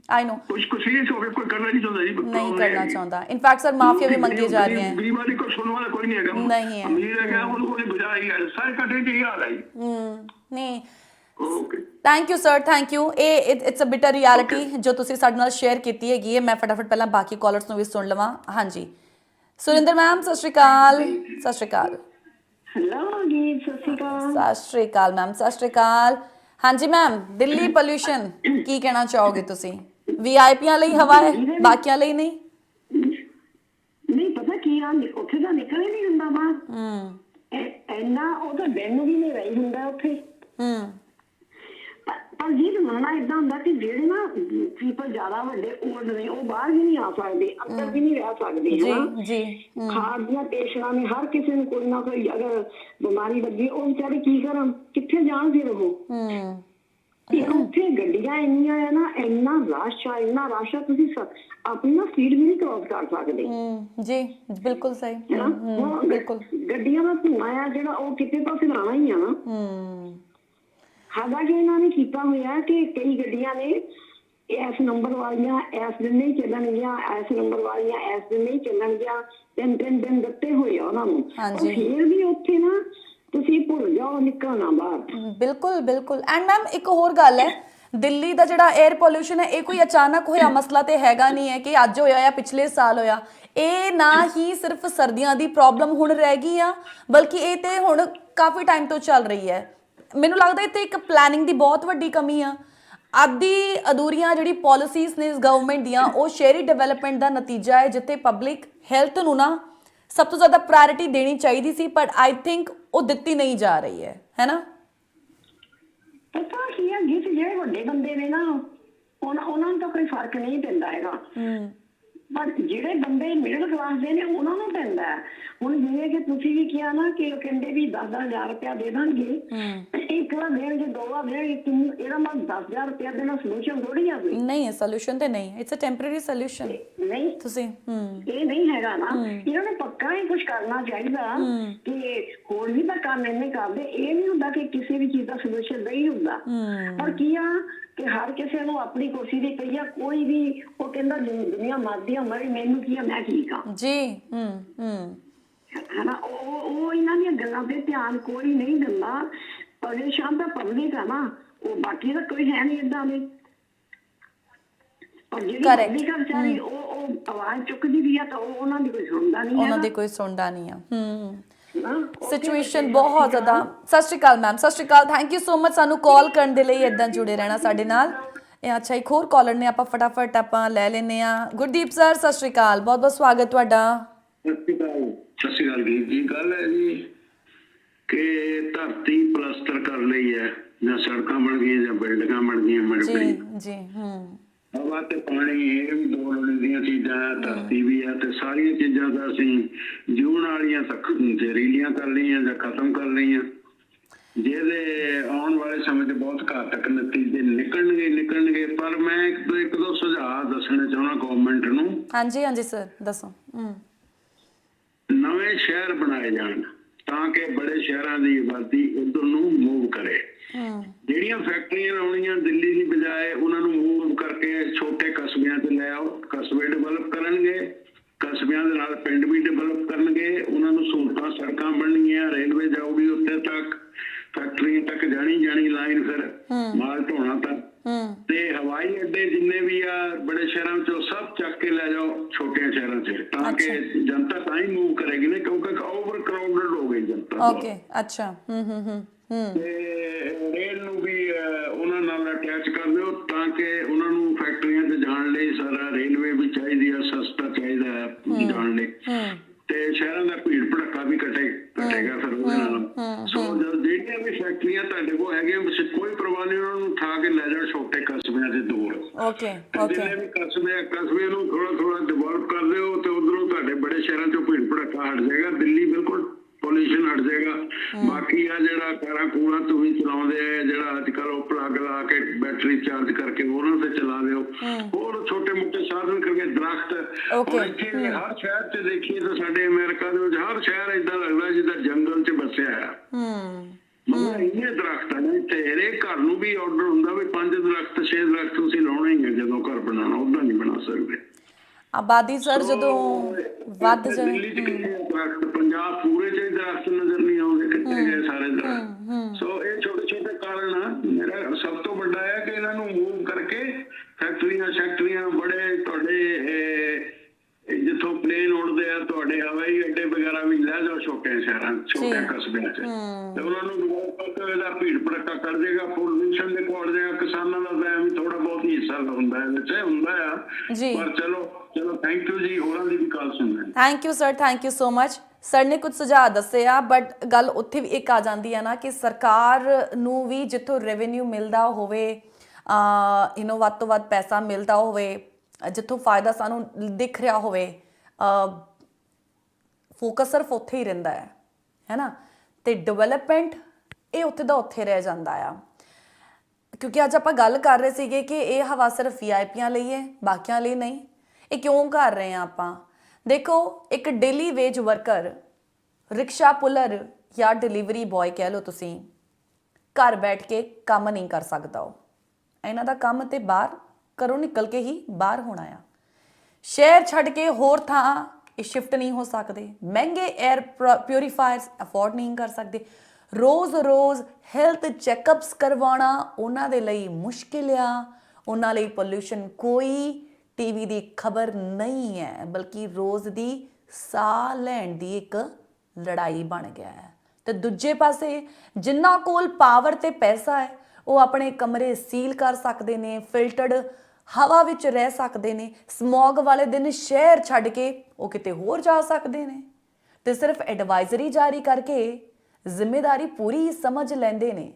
ਆਈ ਨੋ ਕੁਝ ਕੁਝ ਸੀਰੀਅਸ ਹੋ ਕੇ ਕੋਈ ਕਰਨਾ ਨਹੀਂ ਚਾਹੁੰਦਾ ਜੀ ਨਹੀਂ problem ਕਰਨਾ ਹੈਗੀ। ਚਾਹੁੰਦਾ ਇਨਫੈਕਟ ਸਰ ਮਾਫੀਆ ਵੀ ਗਰੀਬ- ਮੰਗੀ ਜਾ ਰਹੀਆਂ ਗਰੀਬ- ਗਰੀਬਾਂ ਦੀ ਕੋਈ ਸੁਣਨ ਵਾਲਾ ਕੋਈ ਨਹੀਂ ਹੈਗਾ ਨਹੀਂ ਹੈ। ਅਮੀਰ ਹੈਗਾ ਉਹਨੂੰ ਉਹਨੇ ਬੁਝਾਈ ਹੈ ਸਾਰੇ ਕੱਟੇ ਦੀ ਹਾਲ ਹੈ ਜੀ। ਹਮ ਨਹੀਂ okay thank you sir thank you ਇਹ ਇਟਸ ਅ ਬਿਟਰ ਰਿਐਲਿਟੀ ਜੋ ਤੁਸੀਂ ਸਾਡੇ ਨਾਲ ਸ਼ੇਅਰ ਕੀਤੀ ਹੈਗੀ ਹੈ ਮੈਂ ਫਟਾਫਟ ਪਹਿਲਾਂ ਬਾਕੀ ਕਾਲਰਸ ਨੂੰ ਵੀ ਸੁਣ ਲਵਾਂ ਹਾਂਜੀ ਸੁਰਿੰਦਰ ਮੈਮ ਸਤਿ ਸ਼੍ਰੀ ਅਕਾਲ। ਸਤਿ ਸ਼੍ਰੀ ਅਕਾਲ। ਹੈਲੋ ਜੀ ਸਤਿ ਸ਼੍ਰੀ ਅਕਾਲ। ਸਤਿ ਸ਼੍ਰੀ ਅਕਾਲ ਮੈਮ ਸਤਿ ਸ਼੍ਰੀ ਅਕਾਲ। ਹਾਂਜੀ ਮੈਮ ਦਿੱਲੀ ਪੋਲੂਸ਼ਨ ਕੀ ਕਹਿਣਾ ਚਾਹੋਗੇ ਤੁਸੀਂ? ਵੀਆਈਪੀਆਂ ਲਈ ਹਵਾ ਹੈ ਬਾਕੀਆਂ ਲਈ ਨਹੀਂ? ਨਹੀਂ ਪਤਾ ਕੀ ਆ ਉੱਥੇ ਤਾਂ ਨਿਕਲ ਹੀ ਨਹੀਂ ਹੁੰਦਾ ਬਾਹਰ। ਐ- ਇੰਨਾ ਉਹ ਤਾਂ ਦਿਨ ਵੀ ਨਹੀਂ ਰਹੀ ਹੁੰਦਾ ਉੱਥੇ। ਹੂੰ। ਪਰ- ਜੀ ਮੰਨਣਾ ਇਦਾਂ ਹੁੰਦਾ ਕਿ ਜਿਹੜੇ ਨਾ ਪੀਪਲ ਜ਼ਿਆਦਾ ਵੱਡੇ ਓਲਡ ਨੇ ਉਹ ਬਾਹਰ ਵੀ ਨਹੀਂ ਆ ਸਕਦੇ ਅੰਦਰ ਵੀ ਨਹੀਂ ਰਹਿ ਸਕਦੇ ਜੀ ਜੀ ਖਾਦ ਦੀਆਂ ਪੇਸ਼ਣਾ ਨੇ ਹਰ ਕਿਸੇ ਨੂੰ ਕੋਈ ਨਾ ਕੋਈ ਅਗਰ ਬਿਮਾਰੀ ਲੱਗੀ ਉਹ ਵਿਚਾਰੇ ਕੀ ਕਰਨ? ਕਿੱਥੇ ਜਾਣ ਫਿਰ ਉਹ ਹੂੰ। ਉੱਥੇ ਗੱਡੀਆਂ ਇੰਨੀਆਂ ਆ ਨਾ ਇੰਨਾ ਰਸ਼ ਆ ਇੰਨਾ ਰਸ਼ ਆ ਤੁਸੀਂ ਆਪਣੀ ਨਾ ਸਪੀਡ ਵੀ ਨਹੀਂ ਕ੍ਰੋਸ ਕਰ ਸਕਦੇ। ਜੀ ਬਿਲਕੁਲ ਸਹੀ। ਬਿਲਕੁਲ। ਗੱਡੀਆਂ ਦਾ ਧੂਆਂ ਆ ਜਿਹੜਾ ਉਹ ਕਿਤੇ ਤਾਂ ਫਿਰ ਆਉਣਾ ਹੀ ਆ ਨਾ। ਹੂੰ। ਹਾਲਾਂਕਿ ਇਹਨਾਂ ਨੇ ਕੀਤਾ ਹੋਇਆ ਕਿ ਕਈ ਗੱਡੀਆਂ ਨੇ ਇਸ ਨੰਬਰ ਵਾਲੀਆਂ ਇਸ ਦਿਨ ਨਹੀਂ ਚੱਲਣਗੀਆਂ ਇਸ ਨੰਬਰ ਵਾਲੀਆਂ ਇਸ ਦਿਨ ਨਹੀਂ ਚੱਲਣਗੀਆਂ ਤਿੰਨ ਤਿੰਨ ਦਿਨ ਦਿੱਤੇ ਹੋਏ ਆ ਉਹਨਾਂ ਨੂੰ। ਹਾਂਜੀ। ਫਿਰ ਵੀ ਉੱਥੇ ਨਾ ਤੁਸੀਂ ਭੁੱਲ ਜਾਓ ਨਿਕਲਣਾ ਬਾਹਰ। ਬਿਲਕੁਲ ਬਿਲਕੁਲ। ਐਂਡ ਮੈਮ ਇੱਕ ਹੋਰ ਗੱਲ ਹੈ ਦਿੱਲੀ ਦਾ ਜਿਹੜਾ 에ਅਰ ਪੋਲਿਊਸ਼ਨ ਹੈ ਇਹ ਕੋਈ ਅਚਾਨਕ ਹੋਇਆ ਮਸਲਾ ਤੇ ਹੈਗਾ ਨਹੀਂ ਹੈ ਕਿ ਅੱਜ ਹੋਇਆ ਜਾਂ ਪਿਛਲੇ ਸਾਲ ਹੋਇਆ। ਇਹ ਨਾ ਹੀ ਸਿਰਫ ਸਰਦੀਆਂ ਦੀ ਪ੍ਰੋਬਲਮ ਹੁਣ ਰਹਿ ਗਈ ਆ ਬਲਕਿ ਇਹ ਤੇ ਹੁਣ ਕਾਫੀ ਟਾਈਮ ਤੋਂ ਚੱਲ ਰਹੀ ਹੈ। ਮੈਨੂੰ ਲੱਗਦਾ ਇੱਥੇ ਇੱਕ ਪਲੈਨਿੰਗ ਦੀ ਬਹੁਤ ਵੱਡੀ ਕਮੀ ਆ। ਆਦੀ ਅਧੂਰੀਆਂ ਜਿਹੜੀ ਪਾਲਿਸੀਜ਼ ਨੇ ਇਸ ਗਵਰਨਮੈਂਟ ਦੀਆਂ ਉਹ ਸ਼ਹਿਰੀ ਡਿਵੈਲਪਮੈਂਟ ਦਾ ਨਤੀਜਾ ਹੈ ਜਿੱਥੇ ਪਬਲਿਕ ਹੈਲਥ ਨੂੰ ਨਾ ਸਭ ਤੋਂ ਜ਼ਿਆਦਾ ਪ੍ਰਾਇੋਰਟੀ ਦੇਣੀ ਚਾਹੀਦੀ ਸੀ ਬਟ ਆਈ ਥਿੰਕ ਉਹ ਦਿੱਤੀ ਨਹੀਂ ਜਾ ਰਹੀ ਹੈ। ਹੈਨਾ? ਪਤਾ ਕੀ ਹੈ ਜਿਸ ਜਿਹੜੇ ਵੱਡੇ ਬੰਦੇ ਨੇ ਨਾ ਉਹਨਾਂ ਉਹਨਾਂ ਨੂੰ ਤਾਂ ਕੋਈ ਫ਼ਰਕ ਨਹੀਂ ਪੈਂਦਾ ਹੈਗਾ। ਹੂੰ। ਪਰ ਜਿਹੜੇ ਬੰਦੇ ਮਿਡਲ ਕਲਾਸ ਦੇ ਨੇ ਉਹਨਾਂ ਨੂੰ ਪੈਂਦਾ। ਹੁਣ ਜਿਵੇਂ ਕਿ ਤੁਸੀਂ ਵੀ ਕਿਹਾ ਨਾ ਕਿ ਉਹ ਕਹਿੰਦੇ ਵੀ 10-10000 ਰੁਪਇਆ ਦੇ ਦੇਣਗੇ। ਇੱਕ ਵਾਰ ਦੇਣਗੇ ਦੋ ਵਾਰ ਤਿੰਨ ਇਹਦਾ ਮਤਲਬ 10000 ਰੁਪਇਆ ਦੇਣਾ ਸੋਲੂਸ਼ਨ ਥੋੜੀ ਆ ਕੋਈ? ਨਹੀਂ ਹੈ ਸੋਲੂਸ਼ਨ ਤੇ ਨਹੀਂ। ਇਟਸ ਅ ਟੈਂਪਰੇਰੀ ਸੋਲੂਸ਼ਨ ਨਹੀਂ। ਤੁਸੀਂ ਹੂੰ। ਇਹ ਨਹੀਂ ਹੈਗਾ ਨਾ। ਇਹਨਾਂ ਨੂੰ ਪੱਕਾ ਹੀ ਕੁਝ ਕਰਨਾ ਚਾਹੀਦਾ। ਕਿ ਹੋਰ ਵੀ ਤਾਂ ਕੰਮ ਇੰਨੇ ਕਰਦੇ। ਇਹ ਨਹੀਂ ਹੁੰਦਾ ਕਿ ਕਿਸੇ ਵੀ ਚੀਜ਼ ਦਾ ਸੋਲੂਸ਼ਨ ਨਹੀਂ ਹੁੰਦਾ। ਪਰ ਕੀ ਆ? ਕਿ ਹਰ ਕਿਸੇ ਨੂੰ ਆਪਣੀ ਕੁਰਸੀ ਦੀ ਪਈ ਆ ਕੋਈ ਵੀ ਉਹ ਕਹਿੰਦਾ ਦੁਨ- ਦੁਨੀਆ ਮਰਦੀ ਆ ਮਰੀ ਮੈਨੂੰ ਕੀ ਆ ਮੈਂ ਠੀਕ ਆ। ਜੀ ਹੂੰ ਹੂੰ। ਹਨਾ ਉਹ ਉਹ- ਇਹਨਾਂ ਦੀਆਂ ਗੱਲਾਂ ਤੇ ਧਿਆਨ ਕੋਈ ਨਹੀਂ ਦਿੰਦਾ। ਪਰੇਸ਼ਾਨ ਤਾਂ ਪਬਲਿਕ ਆ ਨਾ ਉਹ ਬਾਕੀ ਤਾਂ ਕੋਈ ਹੈ ਨਹੀਂ ਇਦਾਂ ਦੇ। ਪਰ ਜਿਹੜੀ. ਪਬਲਿਕ ਆ ਵਿਚਾਰੀ ਉਹ ਉਹ ਆਵਾਜ਼ ਚੁੱਕਦੀ ਵੀ ਆ ਤਾਂ ਉਹ ਉਹਨਾਂ ਦੀ ਕੋਈ ਸੁਣਦਾ ਨਹੀਂ ਉਹਨਾਂ। ਦੀ ਕੋਈ ਸੁਣਦਾ ਨਹੀਂ ਆ ਹੂੰ। ਸਿਚੁਏਸ਼ਨ ਬਹੁਤ ਜ਼ਿਆਦਾ ਸਤਿ ਸ਼੍ਰੀ ਅਕਾਲ ਮੈਮ ਸਤਿ ਸ਼੍ਰੀ ਅਕਾਲ। ਥੈਂਕ ਯੂ ਸੋ ਮਚ ਸਾਨੂੰ ਕਾਲ ਕਰਨ ਦੇ ਲਈ ਇਦਾਂ ਜੁੜੇ ਰਹਿਣਾ ਸਾਡੇ ਨਾਲ। ਇਹ ਅੱਛਾ ਇੱਕ ਹੋਰ ਕਾਲਰ ਨੇ ਆਪਾਂ ਫਟਾਫਟ ਆਪਾਂ ਲੈ ਲੈਨੇ ਆ ਗੁਰਦੀਪ ਸਰ ਸਤਿ ਸ਼੍ਰੀ ਅਕਾਲ। ਬਹੁਤ ਬਹੁਤ ਸਵਾਗਤ ਤੁਹਾਡਾ। ਸਤਿ ਸ਼੍ਰੀ ਅਕਾਲ। ਸਤਿ ਸ਼੍ਰੀ ਅਕਾਲ ਜੀ ਜੀ। ਗੱਲ ਹੈ ਜੀ ਕਿ ਧਰਤੀ ਪਲਸਤਰ ਕਰ ਲਈ ਹੈ ਜਾਂ ਸੜਕਾਂ ਬਣ ਗਈਆਂ ਜਾਂ ਬਿਲਡਿੰਗਾਂ ਬਣ ਗਈਆਂ ਬੜੀ ਜੀ ਜੀ ਹੂੰ। ਹਵਾ ਤੇ ਪਾਣੀ ਇਹ ਵੀ ਦੋ ਲੋੜ ਦੀਆਂ ਚੀਜ਼ਾਂ ਧਰਤੀ ਵੀ ਹੈ ਤੇ ਸਾਰੀਆਂ ਚੀਜ਼ਾਂ ਦਾ ਅਸੀਂ ਜਿਉਣ ਵਾਲੀਆਂ ਤੱਕ ਜ਼ਹਿਰੀਲੀਆਂ ਕਰ ਲਈਆਂ ਜਾਂ ਖਤਮ ਕਰ ਲਈਆਂ। ਜਿਹਦੇ ਆਉਣ ਵਾਲੇ ਸਮੇਂ 'ਚ ਬਹੁਤ ਘਾਤਕ ਨਤੀਜੇ ਨਿਕਲਣਗੇ ਨਿਕਲਣਗੇ ਪਰ ਮੈਂ ਇੱਕ ਦੋ ਇੱਕ ਦੋ ਸੁਝਾਅ ਦੱਸਣਾ ਚਾਹੁੰਦਾ ਗਵਰਨਮੈਂਟ ਨੂੰ। ਹਾਂਜੀ ਹਾਂਜੀ ਸਰ ਦੱਸੋ। ਨਵੇਂ ਸ਼ਹਿਰ ਬਣਾਏ ਜਾਣ। ਤਾਂ ਕਿ ਬੜੇ ਸ਼ਹਿਰਾਂ ਦੀ ਆਬਾਦੀ ਉਧਰ ਨੂੰ ਮੂਵ ਕਰੇ। ਜਿਹੜੀਆਂ ਫੈਕਟਰੀਆਂ ਲਾਉਣੀਆਂ ਦਿੱਲੀ ਦੀ ਬਜਾਏ ਉਹਨਾਂ ਨੂੰ ਮੂਵ ਕਰਕੇ ਛੋਟੇ ਕਸਬਿਆਂ ਤੇ ਲੈ ਆਓ। ਕਸਬੇ ਡਿਵੈਲਪ ਕਰਨਗੇ ਕਸਬਿਆਂ ਦੇ ਨਾਲ ਪਿੰਡ ਵੀ ਡਿਵੈਲਪ ਕਰਨਗੇ। ਉਹਨਾਂ ਨੂੰ ਸਹੂਲਤਾਂ ਸੜਕਾਂ ਬਣਨੀਆਂ ਰੇਲਵੇ ਜਾਊਗੀ ਉੱਥੇ ਤੱਕ। ਫੈਕਟਰੀਆਂ ਤੱਕ ਜਾਣੀ ਜਾਣੀ ਲਾਈਨ ਫਿਰ ਮਾਲ ਢੋਣਾ ਤੱਕ ਤੇ ਹਵਾਈ ਅੱਡੇ ਜਿੰਨੇ ਵੀ ਆ ਬੜੇ ਸ਼ਹਿਰਾਂ ਚੋਂ ਸਭ ਚੱਕ ਕੇ ਲੈ ਜਾਓ ਛੋਟੀਆਂ ਸ਼ਹਿਰਾਂ 'ਚ ਤਾਂ ਕਿ ਜਨਤਾ ਤਾਂ ਹੀ ਮੂਵ ਕਰੇਗੀ ਨਾ ਓਕੇ ਅੱਛਾ ਹੂੰ ਹੂੰ ਹੂੰ ਹੂੰ। ਤੇ ਰੇਲ ਨੂੰ ਵੀ ਅਹ, ਉਹਨਾਂ ਨਾਲ ਅਟੈਚ ਕਰ ਦਿਓ ਤਾਂ ਕਿ ਉਹਨਾਂ ਨੂੰ ਫੈਕਟਰੀਆਂ 'ਚ ਜਾਣ ਲਈ ਸਾਰਾ ਰੇਲਵੇ ਵੀ ਚਾਹੀਦੀ ਆ ਸਸਤਾ ਚਾਹੀਦਾ ਹੈ ਜਾਣ ਲਈ। ਤੇ ਸ਼ਹਿਰਾਂ ਦਾ ਭੀੜ ਭੜੱਕਾ ਵੀ ਘਟੇ ਘਟੇਗਾ ਫਿਰ ਉਹਦੇ ਨਾਲ। ਸੋ ਜਦ ਜਿਹੜੀਆਂ ਵੀ ਫੈਕਟਰੀਆਂ ਤੁਹਾਡੇ ਕੋਲ ਹੈਗੀਆਂ ਤੁਸੀਂ ਕੋਈ ਪਰਵਾਹ ਨਹੀਂ ਉਹਨਾਂ ਨੂੰ ਉਠਾ ਕੇ ਲੈ ਜਾਓ ਛੋਟੇ ਕਸਬਿਆਂ 'ਚ ਦੂਰ। ਓਕੇ ਓਕੇ ਜਿੰਨੇ ਵੀ ਕਸਬੇ ਆ, ਕਸਬੇ ਨੂੰ ਥੋੜਾ ਥੋੜਾ ਡਿਵੈਲਪ ਕਰ ਦਿਓ ਤੇ ਉਧਰੋਂ ਤੁਹਾਡੇ ਬੜੇ ਸ਼ਹਿਰਾਂ ਚੋਂ ਭੀੜ ਭੜੱਕਾ ਹਟ ਜਾਏਗਾ। ਦਿੱਲੀ ਬਿਲਕੁਲ ਪੋਲੂਸ਼ਨ ਹਟ ਜਾਏਗਾ। ਬਾਕੀ ਆ ਜਿਹੜਾ ਕਾਰਾਂ ਕੂੜਾ ਤੁਸੀਂ ਚਲਾਉਂਦੇ ਆ ਜਿਹੜਾ ਅੱਜ ਕੱਲ ਉਹ ਪਲੱਗ ਲਾ ਕੇ ਬੈਟਰੀ ਚਾਰਜ ਕਰਕੇ ਉਹਨਾਂ ਤੇ ਚਲਾ ਦਿਓ ਹੋਰ ਛੋਟੇ ਮੋਟੇ ਸਾਧਨ ਕਰਕੇ ਦਰਖਤ. ਹੁਣ ਇੱਥੇ ਹਰ ਸ਼ਹਿਰ 'ਚ ਦੇਖੀਏ ਤਾਂ ਸਾਡੇ ਅਮਰੀਕਾ ਦੇ ਵਿੱਚ ਹਰ ਸ਼ਹਿਰ ਇਦਾਂ ਲੱਗਦਾ ਜਿੱਦਾਂ ਜੰਗਲ 'ਚ ਵਸਿਆ ਹੈ ਹੂੰ। ਮਤਲਬ ਇੰਨੇ ਦਰਖਤ ਨੇ ਹਰੇਕ ਘਰ ਨੂੰ ਵੀ ਆਰਡਰ ਹੁੰਦਾ ਵੀ ਪੰਜ ਦਰਖਤ ਛੇ ਦਰਖਤ ਤੁਸੀਂ ਲਾਉਣੇ ਹੀ ਆ ਜਦੋਂ ਘਰ ਬਣਾਉਣਾ ਉਦਾਂ ਨਹੀਂ ਬਣਾ ਸਕਦੇ। ਆਬਾਦੀ ਸਰ ਜਦੋਂ ਵੱਧ ਜਾਵੇ ਦਰਖਤ ਪੰਜਾਬ ਪੂਰੇ ਚ ਹੀ ਦਰਖਤ ਨਜ਼ਰ ਨਹੀਂ ਆਉਂਦੇ ਕਿੱਥੇ ਗਏ ਸਾਰੇ ਦਰਖਤ ਸੋ ਇਹ ਛੋਟੇ ਛੋਟੇ ਕਾਰਨ ਆ। ਮੇਰਾ ਸਭ ਤੋਂ ਵੱਡਾ ਹੈ ਕਿ ਇਹਨਾਂ ਨੂੰ ਮੂਵ ਕਰਕੇ ਫੈਕਟਰੀਆਂ ਸ਼ੈਕਟਰੀਆਂ ਬੜੇ ਤੁਹਾਡੇ ਜਿੱਥੋਂ ਪਲੇਨ ਉੜਦੇ ਆ ਤੁਹਾਡੇ ਹਵਾਈ ਅੱਡੇ ਵਗੈਰਾ ਵੀ ਲੈ ਜਾਓ ਛੋਟੇ ਸ਼ਹਿਰਾਂ ਛੋਟੇ। ਕਸਬਿਆਂ 'ਚ। ਤੇ ਉਹਨਾਂ ਨੂੰ ਕਰਕੇ ਇਹਦਾ ਭੀੜ ਭੜੱਕਾ ਕਰ ਦੇਗਾ। ਪੋਲੂਸ਼ਨ ਦੇ ਕੋਲ ਜਾਏਗਾ ਕਿਸਾਨਾਂ ਦਾ ਐਵੇਂ ਥੋੜਾ ਬਹੁਤ ਹਿੱਸਾ ਹੁੰਦਾ ਹੈ ਵਿੱਚ ਹੁੰਦਾ ਆ। ਪਰ ਚਲੋ ਚਲੋ ਥੈਂਕ ਯੂ ਜੀ, ਹੋਰਾਂ ਦੀ ਵੀ ਕਾਲ ਸੁਣਦੇ thank you sir thank you so much sir ਨੇ ਕੁਝ ਸੁਝਾਅ ਦੱਸੇ ਆ ਬਟ ਗੱਲ ਉੱਥੇ ਵੀ ਇੱਕ ਆ ਜਾਂਦੀ ਹੈ ਨਾ ਕਿ ਸਰਕਾਰ ਨੂੰ ਵੀ ਜਿੱਥੋਂ ਰੈਵਨਿਊ ਮਿਲਦਾ ਹੋਵੇ ਆ ਯੂ نو ਵੱਧ ਤੋਂ ਵੱਧ ਪੈਸਾ ਮਿਲਦਾ ਹੋਵੇ, ਜਿੱਥੋਂ ਫਾਇਦਾ ਸਾਨੂੰ ਦਿਖ ਰਿਹਾ ਹੋਵੇ ਫੋਕਸ ਸਿਰਫ ਉੱਥੇ ਹੀ ਰਹਿੰਦਾ ਹੈ ਹੈਨਾ ਤੇ ਡਿਵੈਲਪਮੈਂਟ ਇਹ ਉੱਥੇ ਦਾ ਉੱਥੇ ਰਹਿ ਜਾਂਦਾ ਆ। ਕਿਉਂਕਿ ਅੱਜ ਆਪਾਂ ਗੱਲ ਕਰ ਰਹੇ ਸੀਗੇ ਕਿ ਇਹ ਹਵਾ ਸਿਰਫ ਵੀਆਈਪੀਆਂ ਲਈ ਹੈ, ਬਾਕੀਆਂ ਲਈ ਨਹੀਂ। ਇਹ ਕਿਉਂ ਕਰ ਰਹੇ ਆ ਆਪਾਂ? ਦੇਖੋ, ਇੱਕ daily wage worker rickshaw puller ਜਾਂ ਡਿਲੀਵਰੀ ਬॉय ਕਹਿ ਲਓ ਤੁਸੀਂ, ਘਰ ਬੈਠ ਕੇ ਕੰਮ ਨਹੀਂ ਕਰ ਸਕਦਾ ਉਹ। ਇਹਨਾਂ ਦਾ ਕੰਮ ਤੇ ਬਾਹਰ, ਘਰੋਂ ਨਿਕਲ ਕੇ ਹੀ ਬਾਹਰ ਹੋਣਾ ਆ। ਸ਼ਹਿਰ ਛੱਡ ਕੇ ਹੋਰ ਥਾਂ ਇਹ ਸ਼ਿਫਟ ਨਹੀਂ ਹੋ ਸਕਦੇ। ਮਹਿੰਗੇ 에ਅਰ ਪਿਉਰੀਫਾਇਰਸ ਅਫੋਰਡ ਨਹੀਂ ਕਰ ਸਕਦੇ। ਰੋਜ਼-ਰੋਜ਼ ਹੈਲਥ ਚੈੱਕਅਪਸ ਕਰਵਾਉਣਾ ਉਹਨਾਂ ਦੇ ਲਈ ਮੁਸ਼ਕਿਲ ਆ। ਉਹਨਾਂ ਲਈ ਪੋਲੂਸ਼ਨ ਕੋਈ ਟੀਵੀ ਦੀ ਖਬਰ ਨਹੀਂ ਹੈ, ਬਲਕਿ ਰੋਜ਼ ਦੀ ਸਾਹ ਲੈਣ ਦੀ ਇੱਕ ਲੜਾਈ ਬਣ ਗਿਆ ਹੈ। ਤੇ ਦੂਜੇ ਪਾਸੇ ਜਿਨ੍ਹਾਂ ਕੋਲ ਪਾਵਰ ਤੇ ਪੈਸਾ ਹੈ, ਉਹ ਆਪਣੇ ਕਮਰੇ ਸੀਲ ਕਰ ਸਕਦੇ ਨੇ, ਫਿਲਟਰਡ ਹਵਾ ਵਿੱਚ ਰਹਿ ਸਕਦੇ ਨੇ ਸਮੌਗ ਵਾਲੇ ਦਿਨ ਸ਼ਹਿਰ ਛੱਡ ਕੇ ਉਹ ਕਿਤੇ ਹੋਰ ਜਾ ਸਕਦੇ ਨੇ। ਤੇ ਸਿਰਫ ਐਡਵਾਈਜ਼ਰੀ ਜਾਰੀ ਕਰਕੇ ਜ਼ਿੰਮੇਵਾਰੀ ਪੂਰੀ ਸਮਝ ਲੈਂਦੇ ਨੇ।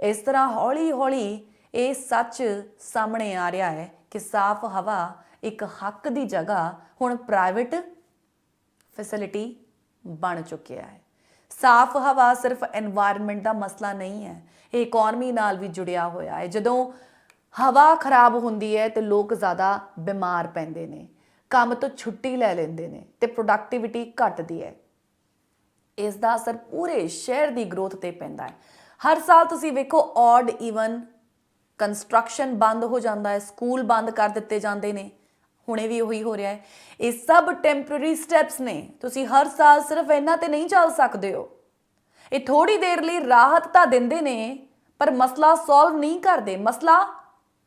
ਇਸ ਤਰ੍ਹਾਂ ਹੌਲੀ-ਹੌਲੀ ਇਹ ਸੱਚ ਸਾਹਮਣੇ ਆ ਰਿਹਾ ਹੈ ਕਿ ਸਾਫ਼ ਹਵਾ ਇੱਕ ਹੱਕ ਦੀ ਜਗ੍ਹਾ ਹੁਣ ਪ੍ਰਾਈਵੇਟ ਫੈਸਿਲਿਟੀ ਬਣ ਚੁੱਕਿਆ ਹੈ। ਸਾਫ਼ ਹਵਾ ਸਿਰਫ এনवायरमेंट ਦਾ ਮਸਲਾ ਨਹੀਂ ਹੈ, ਇਹ ਇਕਨੋਮੀ ਨਾਲ ਵੀ ਜੁੜਿਆ ਹੋਇਆ ਹੈ। ਜਦੋਂ ਹਵਾ ਖਰਾਬ ਹੁੰਦੀ ਹੈ ਤੇ ਲੋਕ ਜ਼ਿਆਦਾ ਬਿਮਾਰ ਪੈਂਦੇ ਨੇ, ਕੰਮ ਤੋਂ ਛੁੱਟੀ ਲੈ ਲੈਂਦੇ ਨੇ ਤੇ ਪ੍ਰੋਡਕਟਿਵਿਟੀ ਘਟਦੀ ਹੈ। ਇਸ ਦਾ ਅਸਰ ਪੂਰੇ ਸ਼ਹਿਰ ਦੀ ਗਰੋਥ ਤੇ ਪੈਂਦਾ ਹੈ। ਹਰ ਸਾਲ ਤੁਸੀਂ ਵੇਖੋ ਔਡ ਈਵਨ ਕੰਸਟਰਕਸ਼ਨ ਬੰਦ ਹੋ ਜਾਂਦਾ ਹੈ, ਸਕੂਲ ਬੰਦ ਕਰ ਦਿੱਤੇ ਜਾਂਦੇ ਨੇ, ਹੁਣੇ ਵੀ ਉਹੀ ਹੋ ਰਿਹਾ ਹੈ। ਇਹ ਸਭ ਟੈਂਪਰੇਰੀ ਸਟੈਪਸ ਨੇ। ਤੁਸੀਂ ਹਰ ਸਾਲ ਸਿਰਫ ਇਹਨਾਂ ਤੇ ਨਹੀਂ ਚੱਲ ਸਕਦੇ ਹੋ। ਇਹ ਥੋੜੀ ਦੇਰ ਲਈ ਰਾਹਤ ਤਾਂ ਦਿੰਦੇ ਨੇ, ਪਰ ਮਸਲਾ ਸੋਲਵ ਨਹੀਂ ਕਰਦੇ। ਮਸਲਾ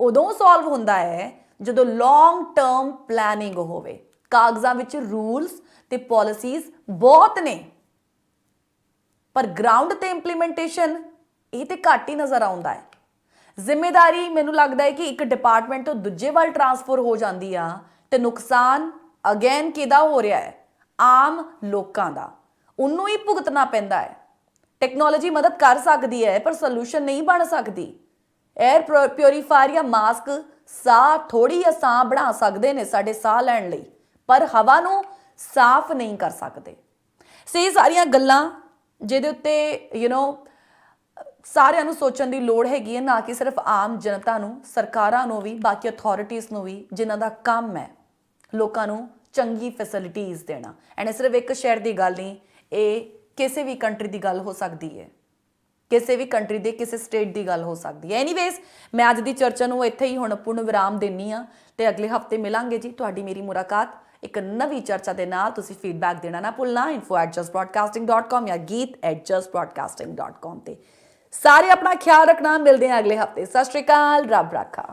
ਉਦੋਂ ਸੋਲਵ ਹੁੰਦਾ ਹੈ, ਜਦੋਂ ਲੌਂਗ ਟਰਮ ਪਲੈਨਿੰਗ ਹੋਵੇ। ਕਾਗਜ਼ਾਂ ਵਿੱਚ ਰੂਲਸ ਤੇ ਪਾਲਿਸੀਜ਼ ਬਹੁਤ ਨੇ। ਪਰ ਗਰਾਊਂਡ ਤੇ ਇੰਪਲੀਮੈਂਟੇਸ਼ਨ ਇਹ ਤੇ ਘੱਟ ਹੀ ਨਜ਼ਰ ਆਉਂਦਾ ਹੈ। ਜ਼ਿੰਮੇਵਾਰੀ ਮੈਨੂੰ ਲੱਗਦਾ ਹੈ ਕਿ ਇੱਕ ਡਿਪਾਰਟਮੈਂਟ ਤੋਂ ਦੂਜੇ ਵੱਲ ਟਰਾਂਸਫਰ ਹੋ ਜਾਂਦੀ ਆ ਤੇ ਨੁਕਸਾਨ ਅਗੇਨ ਕਿਦਾ ਹੋ ਰਿਹਾ ਹੈ? ਆਮ ਲੋਕਾਂ ਦਾ। ਉਹਨੂੰ ਹੀ ਭੁਗਤਣਾ ਪੈਂਦਾ ਹੈ। ਟੈਕਨੋਲੋਜੀ ਮਦਦ ਕਰ ਸਕਦੀ ਹੈ, ਪਰ ਸੋਲੂਸ਼ਨ ਨਹੀਂ ਬਣ ਸਕਦੀ। 에ਅਰ ਪਿਉਰੀਫਾਇਰ ਜਾਂ ਮਾਸਕ ਸਾਹ ਥੋੜੀ ਆਸਾਂ ਬਣਾ ਸਕਦੇ ਨੇ ਸਾਡੇ ਸਾਹ ਲੈਣ ਲਈ, ਪਰ ਹਵਾ ਨੂੰ ਸਾਫ਼ ਨਹੀਂ ਕਰ ਸਕਦੇ। ਸੇ ਸਾਰੀਆਂ ਗੱਲਾਂ ਜਿਹਦੇ ਉੱਤੇ ਯੂ نو ਸਾਰਿਆਂ ਨੂੰ ਸੋਚਣ ਦੀ ਲੋੜ ਹੈਗੀ ਹੈ, ਨਾ ਕਿ ਸਿਰਫ ਆਮ ਜਨਤਾ ਨੂੰ, ਸਰਕਾਰਾਂ ਨੂੰ ਵੀ, ਬਾਕੀ ਅਥਾਰਟੀਆਂ ਨੂੰ ਵੀ, ਜਿਨ੍ਹਾਂ ਦਾ ਕੰਮ ਹੈ ਲੋਕਾਂ ਨੂੰ ਚੰਗੀ ਫੈਸਿਲਿਟੀਆਂ ਦੇਣਾ। ਐਂਡ ਸਿਰਫ ਇੱਕ ਸ਼ਹਿਰ ਦੀ ਗੱਲ ਨਹੀਂ, ਇਹ ਕਿਸੇ ਵੀ ਕੰਟਰੀ ਦੀ ਗੱਲ ਹੋ ਸਕਦੀ ਹੈ। ਕਿਸੇ ਵੀ ਕੰਟਰੀ ਦੇ, ਕਿਸੇ ਸਟੇਟ ਦੀ ਗੱਲ ਹੋ ਸਕਦੀ ਹੈ। ਐਨੀਵੇਜ਼ ਮੈਂ ਅੱਜ ਦੀ ਚਰਚਾ ਨੂੰ ਇੱਥੇ ਹੀ ਹੁਣ ਪੂਰਨ ਵਿਰਾਮ ਦਿੰਨੀ ਆ ਤੇ ਅਗਲੇ ਹਫ਼ਤੇ ਮਿਲਾਂਗੇ ਜੀ। ਤੁਹਾਡੀ ਮੇਰੀ ਮੁਲਾਕਾਤ ਇੱਕ ਨਵੀਂ ਚਰਚਾ ਦੇ ਨਾਲ ਤੁਸੀਂ ਫੀਡਬੈਕ ਦੇਣਾ ਨਾ ਭੁੱਲਣਾ। info@justbroadcasting.com ਜਾਂ geet@justbroadcasting.com ਤੇ ਸਾਰੇ ਆਪਣਾ ਖਿਆਲ ਰੱਖਣਾ ਮਿਲਦੇ ਹਾਂ ਅਗਲੇ ਹਫ਼ਤੇ। ਸਤਿ ਸ਼੍ਰੀ ਅਕਾਲ ਰੱਬ ਰਾਖਾ।